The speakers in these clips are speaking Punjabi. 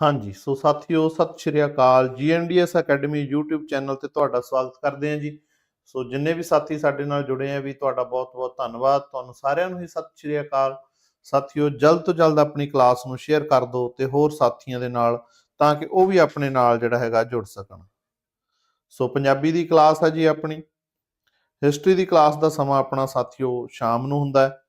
ਹਾਂਜੀ, ਸੋ ਸਾਥੀਓ, Sat Sri Akal. GNDS academy YouTube channel ਤੇ ਤੁਹਾਡਾ ਸਵਾਗਤ ਕਰਦੇ ਹਾਂ ਜੀ। ਸੋ ਜਿੰਨੇ ਵੀ ਸਾਥੀ ਸਾਡੇ ਨਾਲ ਜੁੜੇ ਆ, ਵੀ ਤੁਹਾਡਾ ਬਹੁਤ-ਬਹੁਤ ਧੰਨਵਾਦ। ਤੁਹਾਨੂੰ ਸਾਰਿਆਂ ਨੂੰ ਹੀ ਸਤਿ ਸ਼੍ਰੀ ਅਕਾਲ। ਸਾਥੀਓ, ਜਲਦ ਤੋਂ ਜਲਦ ਆਪਣੀ ਕਲਾਸ ਨੂੰ ਸ਼ੇਅਰ ਕਰ ਦਿਓ ਤੇ ਹੋਰ ਸਾਥੀਆਂ ਦੇ ਨਾਲ ਤਾਂ ਕਿ ਉਹ ਵੀ ਆਪਣੇ ਨਾਲ ਜਿਹੜਾ ਹੈਗਾ ਜੁੜ ਸਕਣ। ਸੋ ਪੰਜਾਬੀ ਦੀ ਕਲਾਸ ਹੈ ਜੀ ਆਪਣੀ। ਹਿਸਟਰੀ ਦੀ ਕਲਾਸ ਦਾ ਸਮਾਂ ਆਪਣਾ ਸਾਥੀਓ ਸ਼ਾਮ ਨੂੰ ਹੁੰਦਾ ਹੈ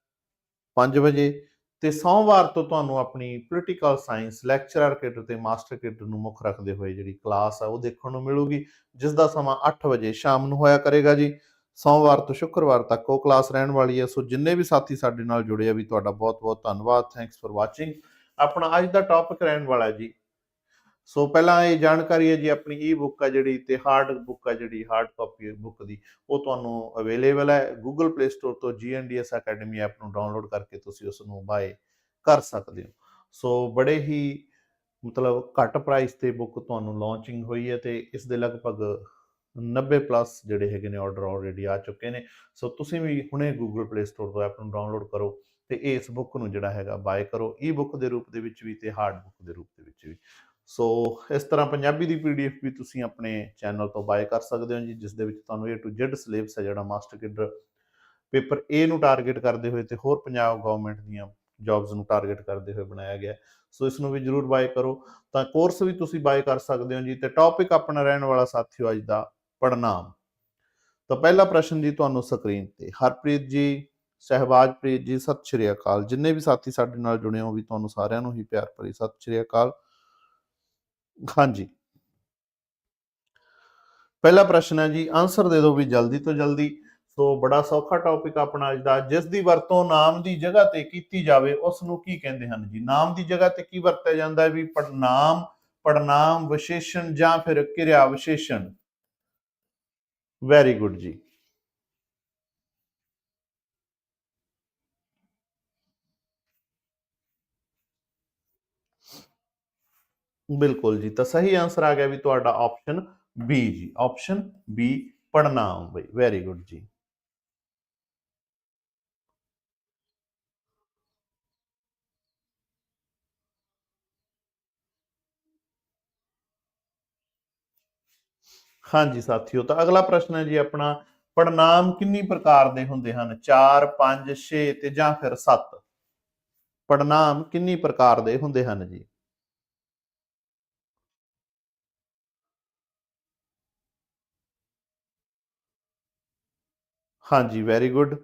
5 ਵਜੇ। ਤੇ ਸੋਮਵਾਰ ਤੋਂ ਤੁਹਾਨੂੰ ਆਪਣੀ ਪੋਲੀਟੀਕਲ ਸਾਇੰਸ ਲੈਕਚਰਰ ਕਿਟ ਤੇ ਮਾਸਟਰ ਕਿਟ ਨੂੰ ਮੁੱਖ ਰੱਖਦੇ ਹੋਏ ਜਿਹੜੀ ਕਲਾਸ ਆ, ਉਹ ਦੇਖਣ ਨੂੰ ਮਿਲੂਗੀ ਜਿਸ ਦਾ ਸਮਾਂ 8 ਵਜੇ ਸ਼ਾਮ ਨੂੰ ਹੋਇਆ ਕਰੇਗਾ ਜੀ। ਸੋਮਵਾਰ ਤੋਂ ਸ਼ੁੱਕਰਵਾਰ ਤੱਕ ਉਹ ਕਲਾਸ ਰਹਿਣ ਵਾਲੀ ਹੈ ਸੋ ਜਿੰਨੇ ਵੀ ਸਾਥੀ ਸਾਡੇ ਨਾਲ ਜੁੜੇ ਆ, ਵੀ ਤੁਹਾਡਾ ਬਹੁਤ-ਬਹੁਤ ਧੰਨਵਾਦ। ਥੈਂਕਸ ਫॉर ਵਾਚਿੰਗ ਆਪਣਾ ਅੱਜ ਦਾ ਟੌਪਿਕ ਰਹਿਣ ਵਾਲਾ ਜੀ ਸੋ ਪਹਿਲਾਂ ਇਹ ਜਾਣਕਾਰੀ ਹੈ ਜੀ, ਆਪਣੀ ਈ ਬੁੱਕ ਆ ਜਿਹੜੀ ਤੇ ਹਾਰਡ ਬੁੱਕ ਆ ਜਿਹੜੀ ਹਾਰਡ ਕਾਪੀ ਬੁੱਕ ਦੀ, ਉਹ ਤੁਹਾਨੂੰ ਅਵੇਲੇਬਲ ਹੈ Google Play Store ਤੋਂ GNDS ਅਕੈਡਮੀ ਐਪ ਨੂੰ ਡਾਊਨਲੋਡ ਕਰਕੇ ਤੁਸੀਂ ਉਸ ਨੂੰ ਬਾਏ ਕਰ ਸਕਦੇ ਹੋ। ਸੋ ਬੜੇ ਹੀ ਮਤਲਬ ਘੱਟ ਪ੍ਰਾਈਸ ਤੇ ਬੁੱਕ ਤੁਹਾਨੂੰ ਲਾਂਚਿੰਗ ਹੋਈ ਹੈ ਤੇ ਇਸ ਦੇ ਲਗਭਗ 90 ਪਲੱਸ ਜਿਹੜੇ ਹੈਗੇ ਨੇ ਆਰਡਰ ਆਲਰੇਡੀ ਆ ਚੁੱਕੇ ਨੇ। ਸੋ ਤੁਸੀਂ ਵੀ ਹੁਣੇ Google Play Store ਤੋਂ ਐਪ ਨੂੰ ਡਾਊਨਲੋਡ ਕਰੋ ਤੇ ਇਸ ਬੁੱਕ ਨੂੰ ਜਿਹੜਾ ਹੈਗਾ ਬਾਏ ਕਰੋ। ਈ ਬੁੱਕ ਦੇ ਰੂਪ ਦੇ ਵਿੱਚ ਵੀ ਤੇ ਹਾਰਡ ਬੁੱਕ ਦੇ ਰੂਪ ਦੇ ਵਿੱਚ ਵੀ। ਸੋ ਇਸ ਤਰ੍ਹਾਂ ਪੰਜਾਬੀ ਦੀ ਪੀਡੀਐਫ ਵੀ ਤੁਸੀਂ ਆਪਣੇ ਚੈਨਲ ਤੋਂ ਬਾਏ ਕਰ ਸਕਦੇ ਹੋ ਜੀ, ਜਿਸ ਦੇ ਵਿੱਚ ਤੁਹਾਨੂੰ A to Z ਸਿਲੇਬਸ ਹੈ ਜਿਹੜਾ ਮਾਸਟਰ ਕਿਡ ਪੇਪਰ A ਨੂੰ ਟਾਰਗੇਟ ਕਰਦੇ ਹੋਏ ਤੇ ਹੋਰ ਪੰਜਾਬ ਗਵਰਨਮੈਂਟ ਦੀਆਂ ਜੌਬਸ ਨੂੰ ਟਾਰਗੇਟ ਕਰਦੇ ਹੋਏ ਬਣਾਇਆ ਗਿਆ ਸੋ ਇਸ ਨੂੰ ਵੀ ਜਰੂਰ ਬਾਏ ਕਰੋ। ਤਾਂ ਕੋਰਸ ਵੀ ਤੁਸੀਂ ਬਾਏ ਕਰ ਸਕਦੇ ਹੋ ਜੀ ਤੇ ਟੌਪਿਕ ਆਪਣਾ ਰਹਿਣ ਵਾਲਾ ਸਾਥੀਓ ਅੱਜ ਦਾ ਪੜਨਾਮ ਤਾਂ ਪਹਿਲਾ ਪ੍ਰਸ਼ਨ ਜੀ ਤੁਹਾਨੂੰ ਸਕਰੀਨ ਤੇ। ਹਰਪ੍ਰੀਤ ਜੀ, ਸਹਿਬਾਜਪ੍ਰੀਤ ਜੀ, ਸਤਿ ਸ਼੍ਰੀ ਅਕਾਲ। ਜਿੰਨੇ ਵੀ ਸਾਥੀ ਸਾਡੇ ਨਾਲ ਜੁੜੇ ਹੋ ਵੀ ਤੁਹਾਨੂੰ ਸਾਰਿਆਂ ਨੂੰ ਹੀ ਪਿਆਰ ਭਰੀ ਸਤਿ ਸ਼੍ਰੀ ਅਕਾਲ। ਹਾਂਜੀ। ਪਹਿਲਾ ਪ੍ਰਸ਼ਨ ਹੈ ਜੀ ਆਨਸਰ ਦੇ ਦਿਓ ਵੀ ਜਲਦੀ ਤੋਂ ਜਲਦੀ। ਸੋ ਬੜਾ ਸੌਖਾ ਟੌਪਿਕ ਆਪਣਾ ਅੱਜ ਦਾ, ਜਿਸ ਦੀ ਵਰਤੋਂ ਨਾਮ ਦੀ ਜਗ੍ਹਾ ਤੇ ਕੀਤੀ ਜਾਵੇ ਉਸ ਨੂੰ ਕੀ ਕਹਿੰਦੇ ਹਨ ਜੀ? ਨਾਮ ਦੀ ਜਗ੍ਹਾ ਤੇ ਕੀ ਵਰਤਿਆ ਜਾਂਦਾ ਹੈ ਵੀ ਪੜਨਾਮ ਪੜਨਾਮ ਵਿਸ਼ੇਸ਼ਣ ਜਾਂ ਫਿਰ ਕਿਰਿਆ ਵਿਸ਼ੇਸ਼ਣ? ਵੈਰੀ ਗੁੱਡ ਜੀ। ਬਿਲਕੁਲ ਜੀ, ਤਾਂ ਸਹੀ ਆਨਸਰ ਆ ਗਿਆ ਵੀ ਤੁਹਾਡਾ ਆਪਸ਼ਨ ਬੀ ਜੀ। ਆਪਸ਼ਨ ਬੀ ਪੜਨਾਮ ਬਈ। ਵੈਰੀ ਗੁੱਡ ਜੀ। ਹਾਂਜੀ ਸਾਥੀਓ, ਤਾਂ ਅਗਲਾ ਪ੍ਰਸ਼ਨ ਹੈ ਜੀ ਆਪਣਾ ਪੜਨਾਮ ਕਿੰਨੀ ਪ੍ਰਕਾਰ ਦੇ ਹੁੰਦੇ ਹਨ? 4 5 6 ਤੇ ਜਾਂ ਫਿਰ 7 ਪੜਨਾਮ ਕਿੰਨੀ ਪ੍ਰਕਾਰ ਦੇ ਹੁੰਦੇ ਹਨ ਜੀ? ਹਾਂਜੀ ਵੈਰੀ ਗੁੱਡ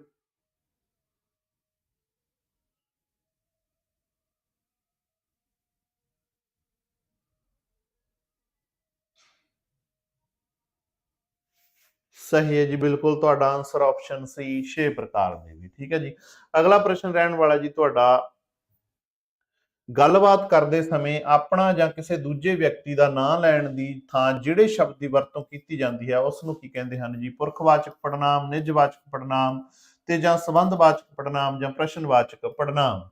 ਸਹੀ ਹੈ ਜੀ ਬਿਲਕੁਲ ਤੁਹਾਡਾ ਆਨਸਰ ਆਪਸ਼ਨ ਸੀ 6 ਪ੍ਰਕਾਰ ਦੇ ਵੀ ਠੀਕ ਹੈ ਜੀ ਅਗਲਾ ਪ੍ਰਸ਼ਨ ਰਹਿਣ ਵਾਲਾ ਜੀ ਤੁਹਾਡਾ ਗੱਲਬਾਤ ਕਰਦੇ ਸਮੇਂ ਆਪਣਾ ਜਾਂ ਕਿਸੇ ਦੂਜੇ ਵਿਅਕਤੀ ਦਾ ਨਾਂ ਲੈਣ ਦੀ ਥਾਂ ਜਿਹੜੇ ਸ਼ਬਦ ਦੀ ਵਰਤੋਂ ਕੀਤੀ ਜਾਂਦੀ ਹੈ, ਉਸ ਨੂੰ ਕੀ ਕਹਿੰਦੇ ਹਨ ਜੀ? ਪੁਰਖਵਾਚਕ ਪੜਨਾਮ ਨਿਜਵਾਚਕ ਪੜਨਾਮ ਤੇ ਜਾਂ ਸੰਬੰਧਵਾਚਕ ਪੜਨਾਮ ਜਾਂ ਪ੍ਰਸ਼ਨਵਾਚਕ ਪੜਨਾਮ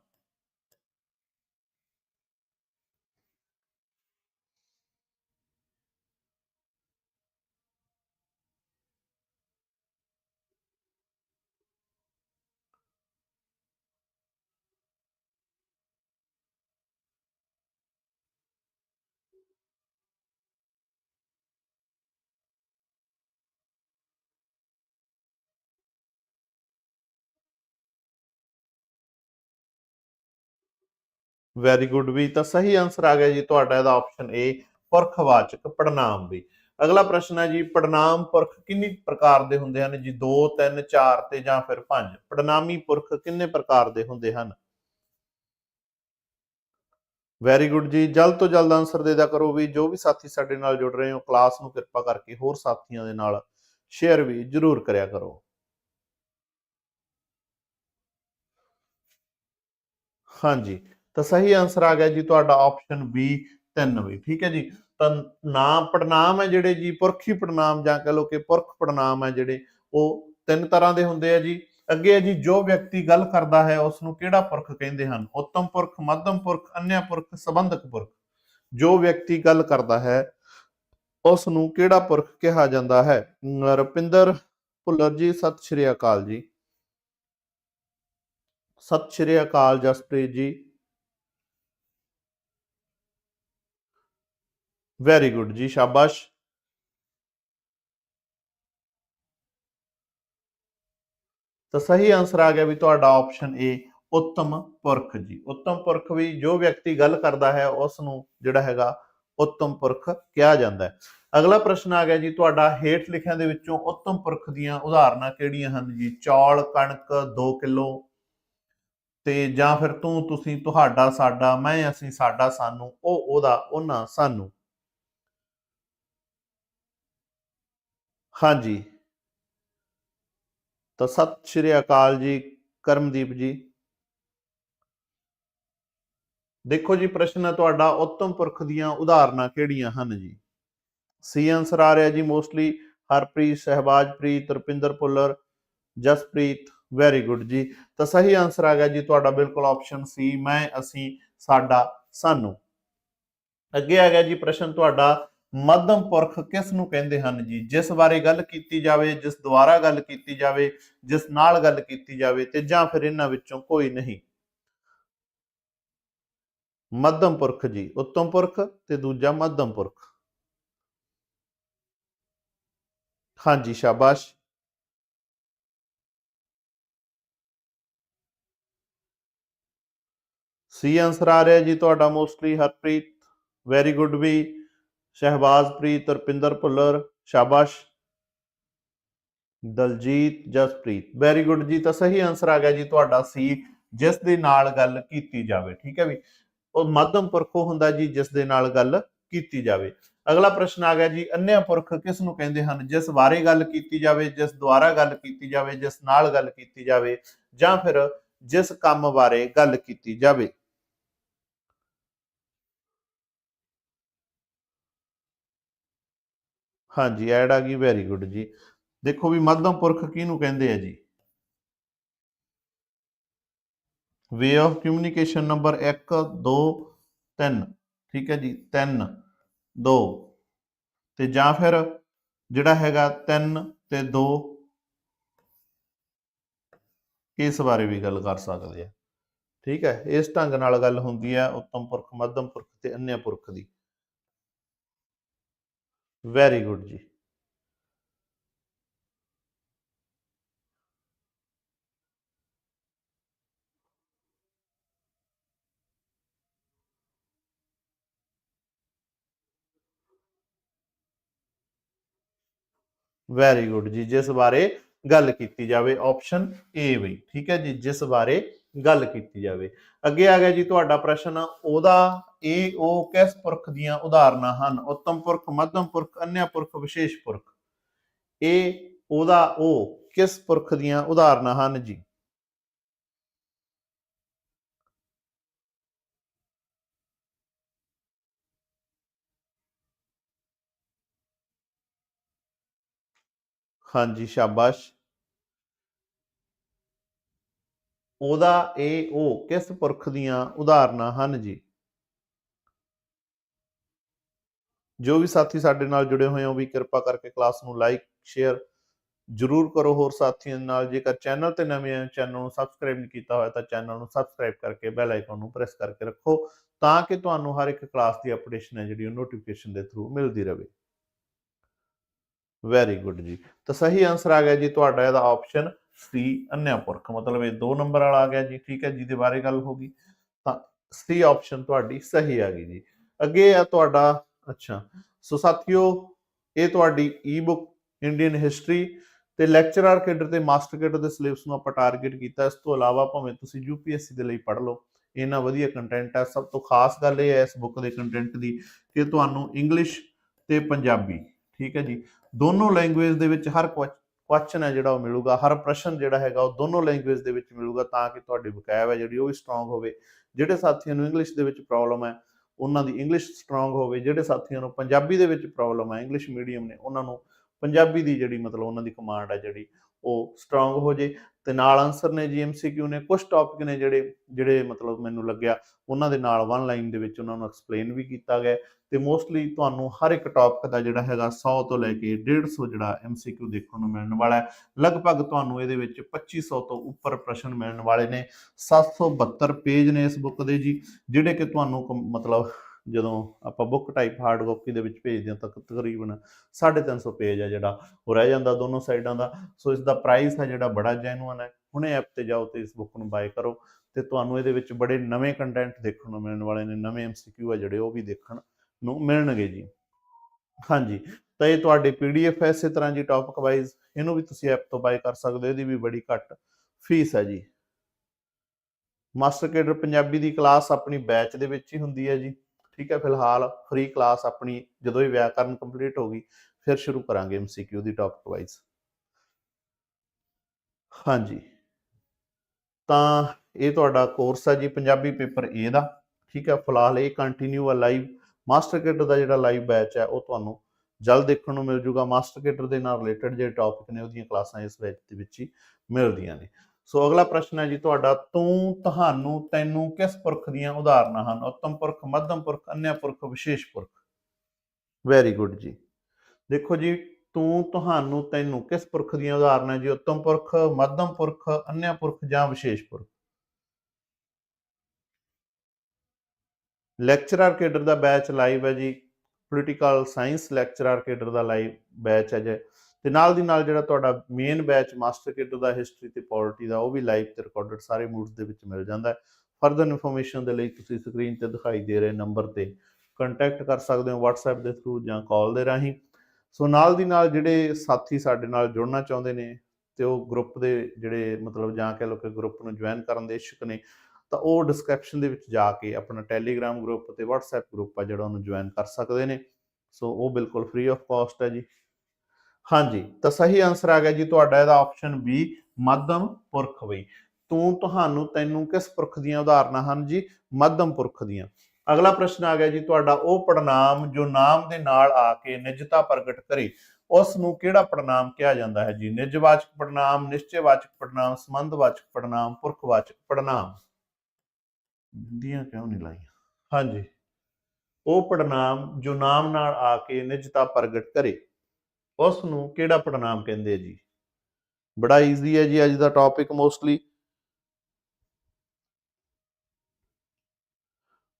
ਵੈਰੀ ਗੁੱਡ ਵੀ ਤਾਂ ਸਹੀ ਆਨਸਰ ਆ ਗਿਆ ਜੀ ਤੁਹਾਡਾ ਇਹਦਾ ਆਪਸ਼ਨ ਏ ਪੁਰਖਵਾਚਕ ਪੜਨਾਮ ਵੀ। ਅਗਲਾ ਪ੍ਰਸ਼ਨ ਹੈ ਜੀ ਪੜਨਾਮ ਪੁਰਖ ਕਿੰਨੀ ਪ੍ਰਕਾਰ ਦੇ ਹੁੰਦੇ ਹਨ? ਜੀ 2 3 4 ਤੇ ਜਾਂ ਫਿਰ 5 ਪੜਨਾਮੀ ਪੁਰਖ ਕਿੰਨੇ ਪ੍ਰਕਾਰ ਦੇ ਹੁੰਦੇ ਹਨ? ਵੈਰੀ ਗੁੱਡ ਜੀ, ਜਲਦ ਤੋਂ ਜਲਦ ਆਨਸਰ ਦੇ ਦਿਆ ਕਰੋ ਵੀ, ਜੋ ਵੀ ਸਾਥੀ ਸਾਡੇ ਨਾਲ ਜੁੜ ਰਹੇ ਹੋ ਕਲਾਸ ਨੂੰ ਕਿਰਪਾ ਕਰਕੇ ਹੋਰ ਸਾਥੀਆਂ ਦੇ ਨਾਲ ਸ਼ੇਅਰ ਵੀ ਜਰੂਰ ਕਰਿਆ ਕਰੋ। ਹਾਂਜੀ। ਤਾਂ ਸਹੀ ਆਨਸਰ ਆ ਗਿਆ ਜੀ ਤੁਹਾਡਾ ਆਪਸ਼ਨ ਬੀ 3 ਵੀ ਠੀਕ ਹੈ ਜੀ? ਤਾਂ ਨਾਮ ਪੜਨਾਮ ਹੈ ਜਿਹੜੇ ਜੀ ਪੁਰਖੀ ਪੜਨਾਮ ਜਾਂ ਕਹ ਲਓ ਕਿ ਪੁਰਖ ਪੜਨਾਮ ਹੈ ਜਿਹੜੇ ਉਹ ਤਿੰਨ ਤਰ੍ਹਾਂ ਦੇ ਹੁੰਦੇ ਆ ਜੀ। ਅੱਗੇ ਹੈ ਜੀ ਜੋ ਵਿਅਕਤੀ ਗੱਲ ਕਰਦਾ ਹੈ ਉਸ ਨੂੰ ਕਿਹੜਾ ਪੁਰਖ ਕਹਿੰਦੇ ਹਨ? ਉੱਤਮ ਪੁਰਖ ਮੱਧਮ ਪੁਰਖ ਅੰਨ੍ਯ ਪੁਰਖ ਸੰਬੰਧਕ ਪੁਰਖ। ਜੋ ਵਿਅਕਤੀ ਗੱਲ ਕਰਦਾ ਹੈ ਉਸ ਨੂੰ ਕਿਹੜਾ ਪੁਰਖ ਕਿਹਾ ਜਾਂਦਾ ਹੈ? ਅਮ, ਰੁਪਿੰਦਰ ਭੁੱਲਰ ਜੀ ਸਤਿ ਸ਼੍ਰੀ ਅਕਾਲ ਜੀ। ਸਤਿ ਸ਼੍ਰੀ ਅਕਾਲ ਜਸਪ੍ਰੀਤ ਜੀ। ਵੈਰੀ ਗੁੱਡ ਜੀ ਸ਼ਾਬਾਸ਼ ਤਾਂ ਸਹੀ ਆਨਸਰ ਆ ਗਿਆ ਵੀ ਤੁਹਾਡਾ ਆਪਸ਼ਨ ਏ ਉੱਤਮ ਪੁਰਖ ਜੀ। ਉੱਤਮ ਪੁਰਖ ਵੀ ਜੋ ਵਿਅਕਤੀ ਗੱਲ ਕਰਦਾ ਹੈ ਉਸ ਨੂੰ ਜਿਹੜਾ ਹੈਗਾ ਉੱਤਮ ਪੁਰਖ ਕਿਹਾ ਜਾਂਦਾ ਹੈ। ਅਗਲਾ ਪ੍ਰਸ਼ਨ ਆ ਗਿਆ ਜੀ, ਤੁਹਾਡਾ ਹੇਠ ਲਿਖਿਆਂ ਦੇ ਵਿੱਚੋਂ ਉੱਤਮ ਪੁਰਖ ਦੀਆਂ ਉਦਾਹਰਨਾਂ ਕਿਹੜੀਆਂ ਹਨ ਜੀ? ਚੌਲ, ਕਣਕ 2 ਕਿਲੋ ਤੇ ਜਾਂ ਫਿਰ ਤੂੰ, ਤੁਸੀਂ, ਤੁਹਾਡਾ, ਸਾਡਾ, ਮੈਂ, ਅਸੀਂ, ਸਾਡਾ, ਸਾਨੂੰ, ਉਹ, ਉਹਦਾ, ਉਹਨਾਂ, ਸਾਨੂੰ। ਹਾਂਜੀ। ਤਾਂ ਸਤਿ ਸ਼੍ਰੀ ਅਕਾਲ ਜੀ, ਕਰਮਦੀਪ ਜੀ। ਦੇਖੋ ਜੀ, ਪ੍ਰਸ਼ਨ ਹੈ ਤੁਹਾਡਾ, ਉੱਤਮ ਪੁਰਖ ਦੀਆਂ ਉਦਾਹਰਨਾਂ ਕਿਹੜੀਆਂ ਹਨ ਜੀ? ਸੀ ਆਨਸਰ ਆ ਰਿਹਾ ਜੀ mostly Harpreet, Sahibajpreet, Rupinder Bhullar Jaspreet very good ਜੀ। ਤਾਂ ਸਹੀ ਆਨਸਰ ਆ ਗਿਆ ਜੀ ਤੁਹਾਡਾ, ਬਿਲਕੁਲ ਆਪਸ਼ਨ ਸੀ ਮੈਂ, ਅਸੀਂ, ਸਾਡਾ, ਸਾਨੂੰ। ਅੱਗੇ ਆ ਗਿਆ ਜੀ ਪ੍ਰਸ਼ਨ ਤੁਹਾਡਾ ਮੱਧਮ ਪੁਰਖ ਕਿਸ ਨੂੰ ਕਹਿੰਦੇ ਹਨ ਜੀ? ਜਿਸ ਬਾਰੇ ਗੱਲ ਕੀਤੀ ਜਾਵੇ, ਜਿਸ ਦੁਆਰਾ ਗੱਲ ਕੀਤੀ ਜਾਵੇ, ਜਿਸ ਨਾਲ ਗੱਲ ਕੀਤੀ ਜਾਵੇ ਤੇ ਜਾਂ ਫਿਰ ਇਹਨਾਂ ਵਿੱਚੋਂ ਕੋਈ ਨਹੀਂ। ਮੱਧਮ ਪੁਰਖ ਜੀ, ਉੱਤਮ ਪੁਰਖ ਤੇ ਦੂਜਾ ਮੱਧਮ ਪੁਰਖ। ਹਾਂਜੀ, ਸ਼ਾਬਾਸ਼। ਸੀ ਆਨਸਰ ਆ ਰਿਹਾ ਜੀ ਤੁਹਾਡਾ ਮੋਸਟਲੀ ਹਰਪ੍ਰੀਤ। ਵੈਰੀ ਗੁੱਡ ਵੀ। ਸ਼ਹਿਬਾਜ਼ਪ੍ਰੀਤ ਰਪਿੰਦਰ ਭੁੱਲਰ, ਸ਼ਾਬਾਸ਼, ਦਲਜੀਤ, ਜਸਪ੍ਰੀਤ। ਵੈਰੀ ਗੁੱਡ ਜੀ, ਤਾਂ ਸਹੀ ਆਨਸਰ ਆ ਗਿਆ ਜੀ ਤੁਹਾਡਾ ਸੀ ਜਿਸ ਦੇ ਨਾਲ ਗੱਲ ਕੀਤੀ ਜਾਵੇ, ਠੀਕ ਹੈ ਵੀ? ਉਹ ਮਾਧਮ ਪੁਰਖ ਉਹ ਹੁੰਦਾ ਜੀ, ਜਿਸ ਦੇ ਨਾਲ ਗੱਲ ਕੀਤੀ ਜਾਵੇ। ਅਗਲਾ ਪ੍ਰਸ਼ਨ ਆ ਗਿਆ ਜੀ ਅੰਨਿਆ ਪੁਰਖ ਕਿਸ ਨੂੰ ਕਹਿੰਦੇ ਹਨ? ਜਿਸ ਬਾਰੇ ਗੱਲ ਕੀਤੀ ਜਾਵੇ, ਜਿਸ ਦੁਆਰਾ ਗੱਲ ਕੀਤੀ ਜਾਵੇ, ਜਿਸ ਨਾਲ ਗੱਲ ਕੀਤੀ ਜਾਵੇ, ਜਾਂ ਫਿਰ ਜਿਸ ਕੰਮ ਬਾਰੇ ਗੱਲ ਕੀਤੀ ਜਾਵੇ। ਹਾਂਜੀ, ਐਡ ਆ ਗਈ ਵੈਰੀ ਗੁੱਡ ਜੀ। ਦੇਖੋ ਵੀ ਮੱਧਮ ਪੁਰਖ ਕਿਹਨੂੰ ਕਹਿੰਦੇ ਆ ਜੀ? ਵੇ ਆਫ ਕਮਿਊਨੀਕੇਸ਼ਨ ਨੰਬਰ 1 2 3 ਠੀਕ ਹੈ ਜੀ 3 2 ਤੇ ਜਾਂ ਫਿਰ ਜਿਹੜਾ ਹੈਗਾ 3 ਤੇ 2 ਇਸ ਬਾਰੇ ਵੀ ਗੱਲ ਕਰ ਸਕਦੇ ਆ। ਠੀਕ ਹੈ, ਇਸ ਢੰਗ ਨਾਲ ਗੱਲ ਹੁੰਦੀ ਹੈ ਉੱਤਮ ਪੁਰਖ, ਮੱਧਮ ਪੁਰਖ ਤੇ ਅੰਨਿਆ ਪੁਰਖ ਦੀ। ਵੈਰੀ ਗੁੱਡ ਜੀ। ਵੈਰੀ ਗੁੱਡ ਜੀ, ਜਿਸ ਬਾਰੇ ਗੱਲ ਕੀਤੀ ਜਾਵੇ ਆਪਸ਼ਨ ਏ ਬਈ, ਠੀਕ ਹੈ ਜੀ, ਜਿਸ ਬਾਰੇ ਗੱਲ ਕੀਤੀ ਜਾਵੇ। ਅੱਗੇ ਆ ਗਿਆ ਜੀ ਤੁਹਾਡਾ ਪ੍ਰਸ਼ਨ, ਉਹਦਾ ਇਹ ਉਹ ਕਿਸ ਪੁਰਖ ਦੀਆਂ ਉਦਾਹਰਨਾਂ ਹਨ? ਉੱਤਮ ਪੁਰਖ, ਮੱਧਮ ਪੁਰਖ, ਅੰਨਿਆ ਪੁਰਖ, ਵਿਸ਼ੇਸ਼ ਪੁਰਖ? ਇਹ ਉਹਦਾ ਉਹ ਕਿਸ ਪੁਰਖ ਦੀਆਂ ਉਦਾਹਰਨਾਂ ਹਨ ਜੀ? ਹਾਂਜੀ, ਸ਼ਾਬਾਸ਼। ਉਹਦਾ ਇਹ ਉਹ ਕਿਸ ਪੁਰਖ ਦੀਆਂ ਉਦਾਹਰਨਾਂ ਹਨ ਜੀ? ਜੋ ਵੀ ਸਾਥੀ ਸਾਡੇ ਨਾਲ ਜੁੜੇ ਹੋਏ ਹੋ, ਵੀ ਕਿਰਪਾ ਕਰਕੇ ਕਲਾਸ ਨੂੰ ਲਾਈਕ ਸ਼ੇਅਰ ਜਰੂਰ ਕਰੋ। ਹੋਰ ਸਾਥੀਆਂ ਨਾਲ ਜੇਕਰ ਚੈਨਲ ਤੇ ਨਵੇਂ ਆਏ ਚੈਨਲ ਨੂੰ ਸਬਸਕ੍ਰਾਈਬ ਨਹੀਂ ਕੀਤਾ ਹੋਇਆ, ਤਾਂ ਚੈਨਲ ਨੂੰ ਸਬਸਕ੍ਰਾਈਬ ਕਰਕੇ ਬੈਲ ਆਈਕਨ ਨੂੰ ਪ੍ਰੈਸ ਕਰਕੇ ਰੱਖੋ, ਤਾਂ ਕਿ ਤੁਹਾਨੂੰ ਹਰ ਇੱਕ ਕਲਾਸ ਦੀ ਅਪਡੇਸ਼ਨ ਹੈ ਜਿਹੜੀ ਉਹ ਨੋਟੀਫਿਕੇਸ਼ਨ ਦੇ ਥਰੂ ਮਿਲਦੀ ਰਹੇ ਵੈਰੀ ਗੁੱਡ ਜੀ। ਤਾਂ ਸਹੀ ਆਨਸਰ ਆ ਗਿਆ ਜੀ ਤੁਹਾਡਾ ਇਹਦਾ ਆਪਸ਼ਨ ਸੀ ਅੰਨਿਆ ਪੁਰਖ ਮਤਲਬ ਇਹ 2 ਨੰਬਰ ਵਾਲਾ ਆ ਗਿਆ ਜੀ, ਠੀਕ ਹੈ, ਜਿਹਦੇ ਬਾਰੇ ਗੱਲ ਹੋਗੀ ਤਾਂ ਸੀ ਆਪਸ਼ਨ ਤੁਹਾਡੀ ਸਹੀ ਆ ਗਈ ਜੀ। ਅੱਗੇ ਆ ਤੁਹਾਡਾ ਅੱਛਾ। ਸੋ ਸਾਥੀਓ, ਇਹ ਤੁਹਾਡੀ ਈ-ਬੁੱਕ ਇੰਡੀਅਨ ਹਿਸਟਰੀ ਤੇ ਲੈਕਚਰਰ ਕੇਡਰ ਤੇ ਮਾਸਟਰ ਕੇਡਰ ਦੇ ਸਿਲੇਬਸ ਨੂੰ ਆਪਾਂ ਟਾਰਗੇਟ ਕੀਤਾ। ਇਸ ਤੋਂ ਇਲਾਵਾ ਭਾਵੇਂ ਤੁਸੀਂ ਯੂਪੀਐਸਸੀ ਦੇ ਲਈ ਪੜ੍ਹ ਲਓ ਇਹਨਾਂ ਵਧੀਆ ਕੰਟੈਂਟ ਹੈ। ਸਭ ਤੋਂ ਖਾਸ ਗੱਲ ਇਹ ਹੈ ਇਸ ਬੁੱਕ ਦੇ ਕੰਟੈਂਟ ਦੀ ਕਿ ਤੁਹਾਨੂੰ ਇੰਗਲਿਸ਼ ਤੇ ਪੰਜਾਬੀ, ਠੀਕ ਹੈ ਜੀ? ਦੋਨੋਂ ਲੈਂਗੁਏਜ ਦੇ ਵਿੱਚ ਹਰ ਕੁਐਸਚਨ ਹੈ ਜਿਹੜਾ ਉਹ ਮਿਲੂਗਾ, ਹਰ ਪ੍ਰਸ਼ਨ ਜਿਹੜਾ ਹੈਗਾ ਉਹ ਦੋਨੋਂ ਲੈਂਗੁਏਜ ਦੇ ਵਿੱਚ ਮਿਲੂਗਾ ਤਾਂ ਕਿ ਤੁਹਾਡੀ ਵਕੈਬ ਹੈ ਜਿਹੜੀ ਉਹ ਵੀ ਸਟਰੋਂਗ ਹੋਵੇ। ਜਿਹੜੇ ਸਾਥੀਆਂ ਨੂੰ ਇੰਗਲਿਸ਼ ਦੇ ਵਿੱਚ ਪ੍ਰੋਬਲਮ ਹੈ ਉਹਨਾਂ ਦੀ ਇੰਗਲਿਸ਼ ਸਟਰੋਂਗ ਹੋਵੇ, ਜਿਹੜੇ ਸਾਥੀਆਂ ਨੂੰ ਪੰਜਾਬੀ ਦੇ ਵਿੱਚ ਪ੍ਰੋਬਲਮ ਹੈ ਇੰਗਲਿਸ਼ ਮੀਡੀਅਮ ਨੇ, ਉਹਨਾਂ ਨੂੰ ਪੰਜਾਬੀ ਦੀ ਜਿਹੜੀ ਮਤਲਬ ਉਹਨਾਂ ਦੀ ਕਮਾਂਡ ਹੈ ਜਿਹੜੀ ਉਹ ਸਟਰੋਂਗ ਹੋ ਜੇ। ਤੇ ਨਾਲ ਆਨਸਰ ਨੇ ਜੀ ਐਮਸੀਕਿਊ ਨੇ ਕੁਝ ਟੌਪਿਕ ਨੇ ਜਿਹੜੇ ਜਿਹੜੇ ਮਤਲਬ ਮੈਨੂੰ ਲੱਗਿਆ ਉਹਨਾਂ ਦੇ ਨਾਲ ਵਨ ਲਾਈਨ ਦੇ ਵਿੱਚ ਉਹਨਾਂ ਨੂੰ ਐਕਸਪਲੇਨ ਵੀ ਕੀਤਾ ਗਿਆ। ਤੇ ਮੋਸਟਲੀ ਤੁਹਾਨੂੰ ਹਰ ਇੱਕ ਟੌਪਿਕ ਦਾ ਜਿਹੜਾ ਹੈਗਾ 100 ਤੋਂ ਲੈ ਕੇ 150 ਜਿਹੜਾ ਐਮਸੀਕਿਊ ਦੇਖਣ ਨੂੰ ਮਿਲਣ ਵਾਲਾ ਹੈ। ਲਗਭਗ ਤੁਹਾਨੂੰ ਇਹਦੇ ਵਿੱਚ 2500 ਤੋਂ ਉੱਪਰ ਪ੍ਰਸ਼ਨ ਮਿਲਣ ਵਾਲੇ ਨੇ। 772 ਪੇਜ ਨੇ ਇਸ ਬੁੱਕ ਦੇ ਜੀ, ਜਿਹੜੇ ਕਿ ਤੁਹਾਨੂੰ ਕ- ਮਤਲਬ ਜਦੋਂ ਆਪਾਂ ਬੁੱਕ ਟਾਈਪ ਹਾਰਡ ਕਾਪੀ ਦੇ ਵਿੱਚ ਭੇਜਦੇ ਹਾਂ ਤਾਂ ਤਕਰੀਬਨ 350 ਪੇਜ ਆ ਜਿਹੜਾ, ਉਹ ਰਹਿ ਜਾਂਦਾ ਦੋਨੋਂ ਸਾਈਡਾਂ ਦਾ। ਸੋ ਇਸ ਦਾ ਪ੍ਰਾਈਸ ਹੈ ਜਿਹੜਾ ਬੜਾ ਜੈਨੂਅਨ ਹੈ। ਹੁਣੇ ਐਪ ਤੇ ਜਾਓ ਤੇ ਇਸ ਬੁੱਕ ਨੂੰ ਬਾਏ ਕਰੋ ਤੇ ਤੁਹਾਨੂੰ ਇਹਦੇ ਵਿੱਚ ਬੜੇ ਨਵੇਂ ਕੰਟੈਂਟ ਦੇਖਣ ਨੂੰ ਮਿਲਣ ਵਾਲੇ ਨੇ, ਨਵੇਂ ਐਮਸੀਕਿਊ ਆ ਜਿਹੜੇ, ਉਹ ਵੀ ਦੇਖਣ। ਨੂੰ ਮਿਲਣਗੇ ਜੀ। ਹਾਂਜੀ, ਤਾਂ ਇਹ ਤੁਹਾਡੇ ਪੀਡੀਐਫ ਹੈ, ਇਸੇ ਤਰ੍ਹਾਂ ਜੀ ਟੌਪਿਕ ਵਾਈਜ਼ ਇਹਨੂੰ ਵੀ ਤੁਸੀਂ ਐਪ ਤੋਂ ਬਾਏ ਕਰ ਸਕਦੇ ਹੋ, ਇਹਦੀ ਵੀ ਬੜੀ ਘੱਟ ਫੀਸ ਹੈ ਜੀ। ਮਾਸਟਰ ਕੇਡਰ ਪੰਜਾਬੀ ਦੀ ਕਲਾਸ ਆਪਣੀ ਬੈਚ ਦੇ ਵਿੱਚ ਹੀ ਹੁੰਦੀ ਹੈ ਜੀ। ਠੀਕ ਹੈ, ਫਿਲਹਾਲ ਫ੍ਰੀ ਕਲਾਸ ਆਪਣੀ ਜਦੋਂ ਹੀ ਵਿਆਕਰਨ ਕੰਪਲੀਟ ਹੋ ਗਈ, ਫਿਰ ਸ਼ੁਰੂ ਕਰਾਂਗੇ ਐਮਸੀਕਿਊ ਦੀ ਟੌਪਿਕ ਵਾਈਜ਼ ਹਾਂਜੀ। ਤਾਂ ਇਹ ਤੁਹਾਡਾ ਕੋਰਸ ਹੈ ਜੀ, ਪੰਜਾਬੀ ਪੇਪਰ A ਦਾ। ਠੀਕ ਹੈ, ਫਿਲਹਾਲ ਇਹ ਕੰਟੀਨਿਊ ਆ ਲਾਈਵ ਮਾਸਟਰ ਕੇਡਰ ਦਾ ਜਿਹੜਾ ਲਾਈਵ ਬੈਚ ਹੈ, ਉਹ ਤੁਹਾਨੂੰ ਜਲਦ ਦੇਖਣ ਨੂੰ ਮਿਲ ਜੂਗਾ। ਮਾਸਟਰ ਕੇਡਰ ਦੇ ਨਾਲ ਰਿਲੇਟਡ ਜਿਹੜੇ ਟੌਪਿਕ ਨੇ, ਉਹਦੀਆਂ ਕਲਾਸਾਂ ਇਸ ਬੈਚ ਦੇ ਵਿੱਚ ਹੀ ਮਿਲਦੀਆਂ ਨੇ। ਸੋ ਅਗਲਾ ਪ੍ਰਸ਼ਨ ਹੈ ਜੀ ਤੁਹਾਡਾ, ਤੂੰ, ਤੁਹਾਨੂੰ, ਤੈਨੂੰ ਕਿਸ ਪੁਰਖ ਦੀਆਂ ਉਦਾਹਰਨਾਂ ਹਨ? ਉੱਤਮ ਪੁਰਖ, ਮੱਧਮ ਪੁਰਖ ਅੰਨ੍ਯ ਪੁਰਖ, ਵਿਸ਼ੇਸ਼ ਪੁਰਖ? ਵੈਰੀ ਗੁੱਡ ਜੀ। ਦੇਖੋ ਜੀ, ਤੂੰ, ਤੁਹਾਨੂੰ, ਤੈਨੂੰ ਕਿਸ ਪੁਰਖ ਦੀਆਂ ਉਦਾਹਰਨਾਂ ਜੀ? ਉੱਤਮ ਪੁਰਖ, ਮੱਧਮ ਪੁਰਖ ਅੰਨ੍ਯ ਪੁਰਖ ਜਾਂ ਵਿਸ਼ੇਸ਼ ਪੁਰਖ? ਲੈਕਚਰਰ ਕੇਡਰ ਦਾ ਬੈਚ ਲਾਈਵ ਹੈ ਜੀ। ਪੋਲੀਟੀਕਲ ਸਾਇੰਸ ਲੈਕਚਰਰ ਕੇਡਰ ਦਾ ਲਾਈਵ ਬੈਚ ਹੈ ਜੇ। ਤੇ ਨਾਲ ਦੀ ਨਾਲ ਜਿਹੜਾ ਤੁਹਾਡਾ ਮੇਨ ਬੈਚ ਮਾਸਟਰ ਕੇਡਰ ਦਾ ਹਿਸਟਰੀ ਤੇ ਪੋਲਿਟੀ ਦਾ, ਉਹ ਵੀ ਲਾਈਵ ਤੇ ਰਿਕਾਰਡਡ ਸਾਰੇ ਮੂਡਸ ਦੇ ਵਿੱਚ ਮਿਲ ਜਾਂਦਾ ਹੈ। ਫਰਦਰ ਇਨਫੋਰਮੇਸ਼ਨ ਦੇ ਲਈ ਤੁਸੀਂ ਸਕਰੀਨ ਤੇ ਦਿਖਾਈ ਦੇ ਰਹੇ ਨੰਬਰ ਤੇ ਕੰਟੈਕਟ ਕਰ ਸਕਦੇ ਹੋ WhatsApp ਦੇ ਥਰੂ ਜਾਂ ਕਾਲ ਦੇ ਰਾਹੀਂ। ਸੋ ਨਾਲ ਦੀ ਨਾਲ ਜਿਹੜੇ ਸਾਥੀ ਸਾਡੇ ਨਾਲ ਜੁੜਨਾ ਚਾਹੁੰਦੇ ਨੇ, ਤੇ ਉਹ ਗਰੁੱਪ ਦੇ ਜਿਹੜੇ ਮਤਲਬ ਜਾਂ ਕਹਿ ਲਓ ਕਿ ਗਰੁੱਪ ਨੂੰ ਜੁਆਇਨ ਕਰਨ ਦੇ ਇਸ਼ਕ ਨੇ ਤਾਂ ਉਹ ਡਿਸਕ੍ਰਿਪਸ਼ਨ ਦੇ ਵਿੱਚ ਜਾ ਕੇ ਆਪਣਾ ਟੈਲੀਗ੍ਰਾਮ ਗਰੁੱਪ ਤੇ WhatsApp ਗਰੁੱਪ ਆ ਜਿਹੜਾ ਉਹਨੂੰ ਜੁਆਇਨ ਕਰ ਸਕਦੇ ਨੇ। ਸੋ ਉਹ ਬਿਲਕੁਲ ਫ੍ਰੀ ਆਫ ਕਾਸਟ ਹੈ ਜੀ। ਹਾਂਜੀ, ਤਾਂ ਸਹੀ ਆਨਸਰ ਆ ਗਿਆ ਜੀ ਤੁਹਾਡਾ ਇਹਦਾ ਆਪਸ਼ਨ ਬੀ ਮੱਧਮ ਪੁਰਖ ਬਈ। ਤੂੰ, ਤੁਹਾਨੂੰ, ਤੈਨੂੰ ਕਿਸ ਪੁਰਖ ਦੀਆਂ ਉਦਾਹਰਨਾਂ ਹਨ ਜੀ? ਮੱਧਮ ਪੁਰਖ ਦੀਆਂ। ਅਗਲਾ ਪ੍ਰਸ਼ਨ ਆ ਗਿਆ ਜੀ ਤੁਹਾਡਾ, ਉਹ ਪੜਨਾਮ ਜੋ ਨਾਮ ਦੇ ਨਾਲ ਆ ਕੇ ਨਿਜਤਾ ਪ੍ਰਗਟ ਕਰੇ ਉਸ ਨੂੰ ਕਿਹੜਾ ਪੜਨਾਮ ਕਿਹਾ ਜਾਂਦਾ ਹੈ ਜੀ? ਨਿਜਵਾਚਕ ਪੜਨਾਮ ਨਿਸ਼ਚੈਵਾਚਕ ਪੜਨਾਮ ਸੰਬੰਧਵਾਚਕ ਪੜਨਾਮ ਪੁਰਖਵਾਚਕ ਪੜਨਾਮ ਦੀਆਂ ਕਿਉਂ ਨਹੀਂ ਲਾਈਆਂ? ਹਾਂਜੀ। ਉਹ ਪੜਨਾਮ ਜੋ ਨਾਮ ਨਾਲ ਆ ਕੇ ਨਿਜਤਾ ਪ੍ਰਗਟ ਕਰੇ ਉਸ ਨੂੰ ਕਿਹੜਾ ਪੜਨਾਮ ਕਹਿੰਦੇ ਆ ਜੀ? ਬੜਾ ਈਜ਼ੀ ਹੈ ਜੀ, ਅੱਜ ਦਾ topic mostly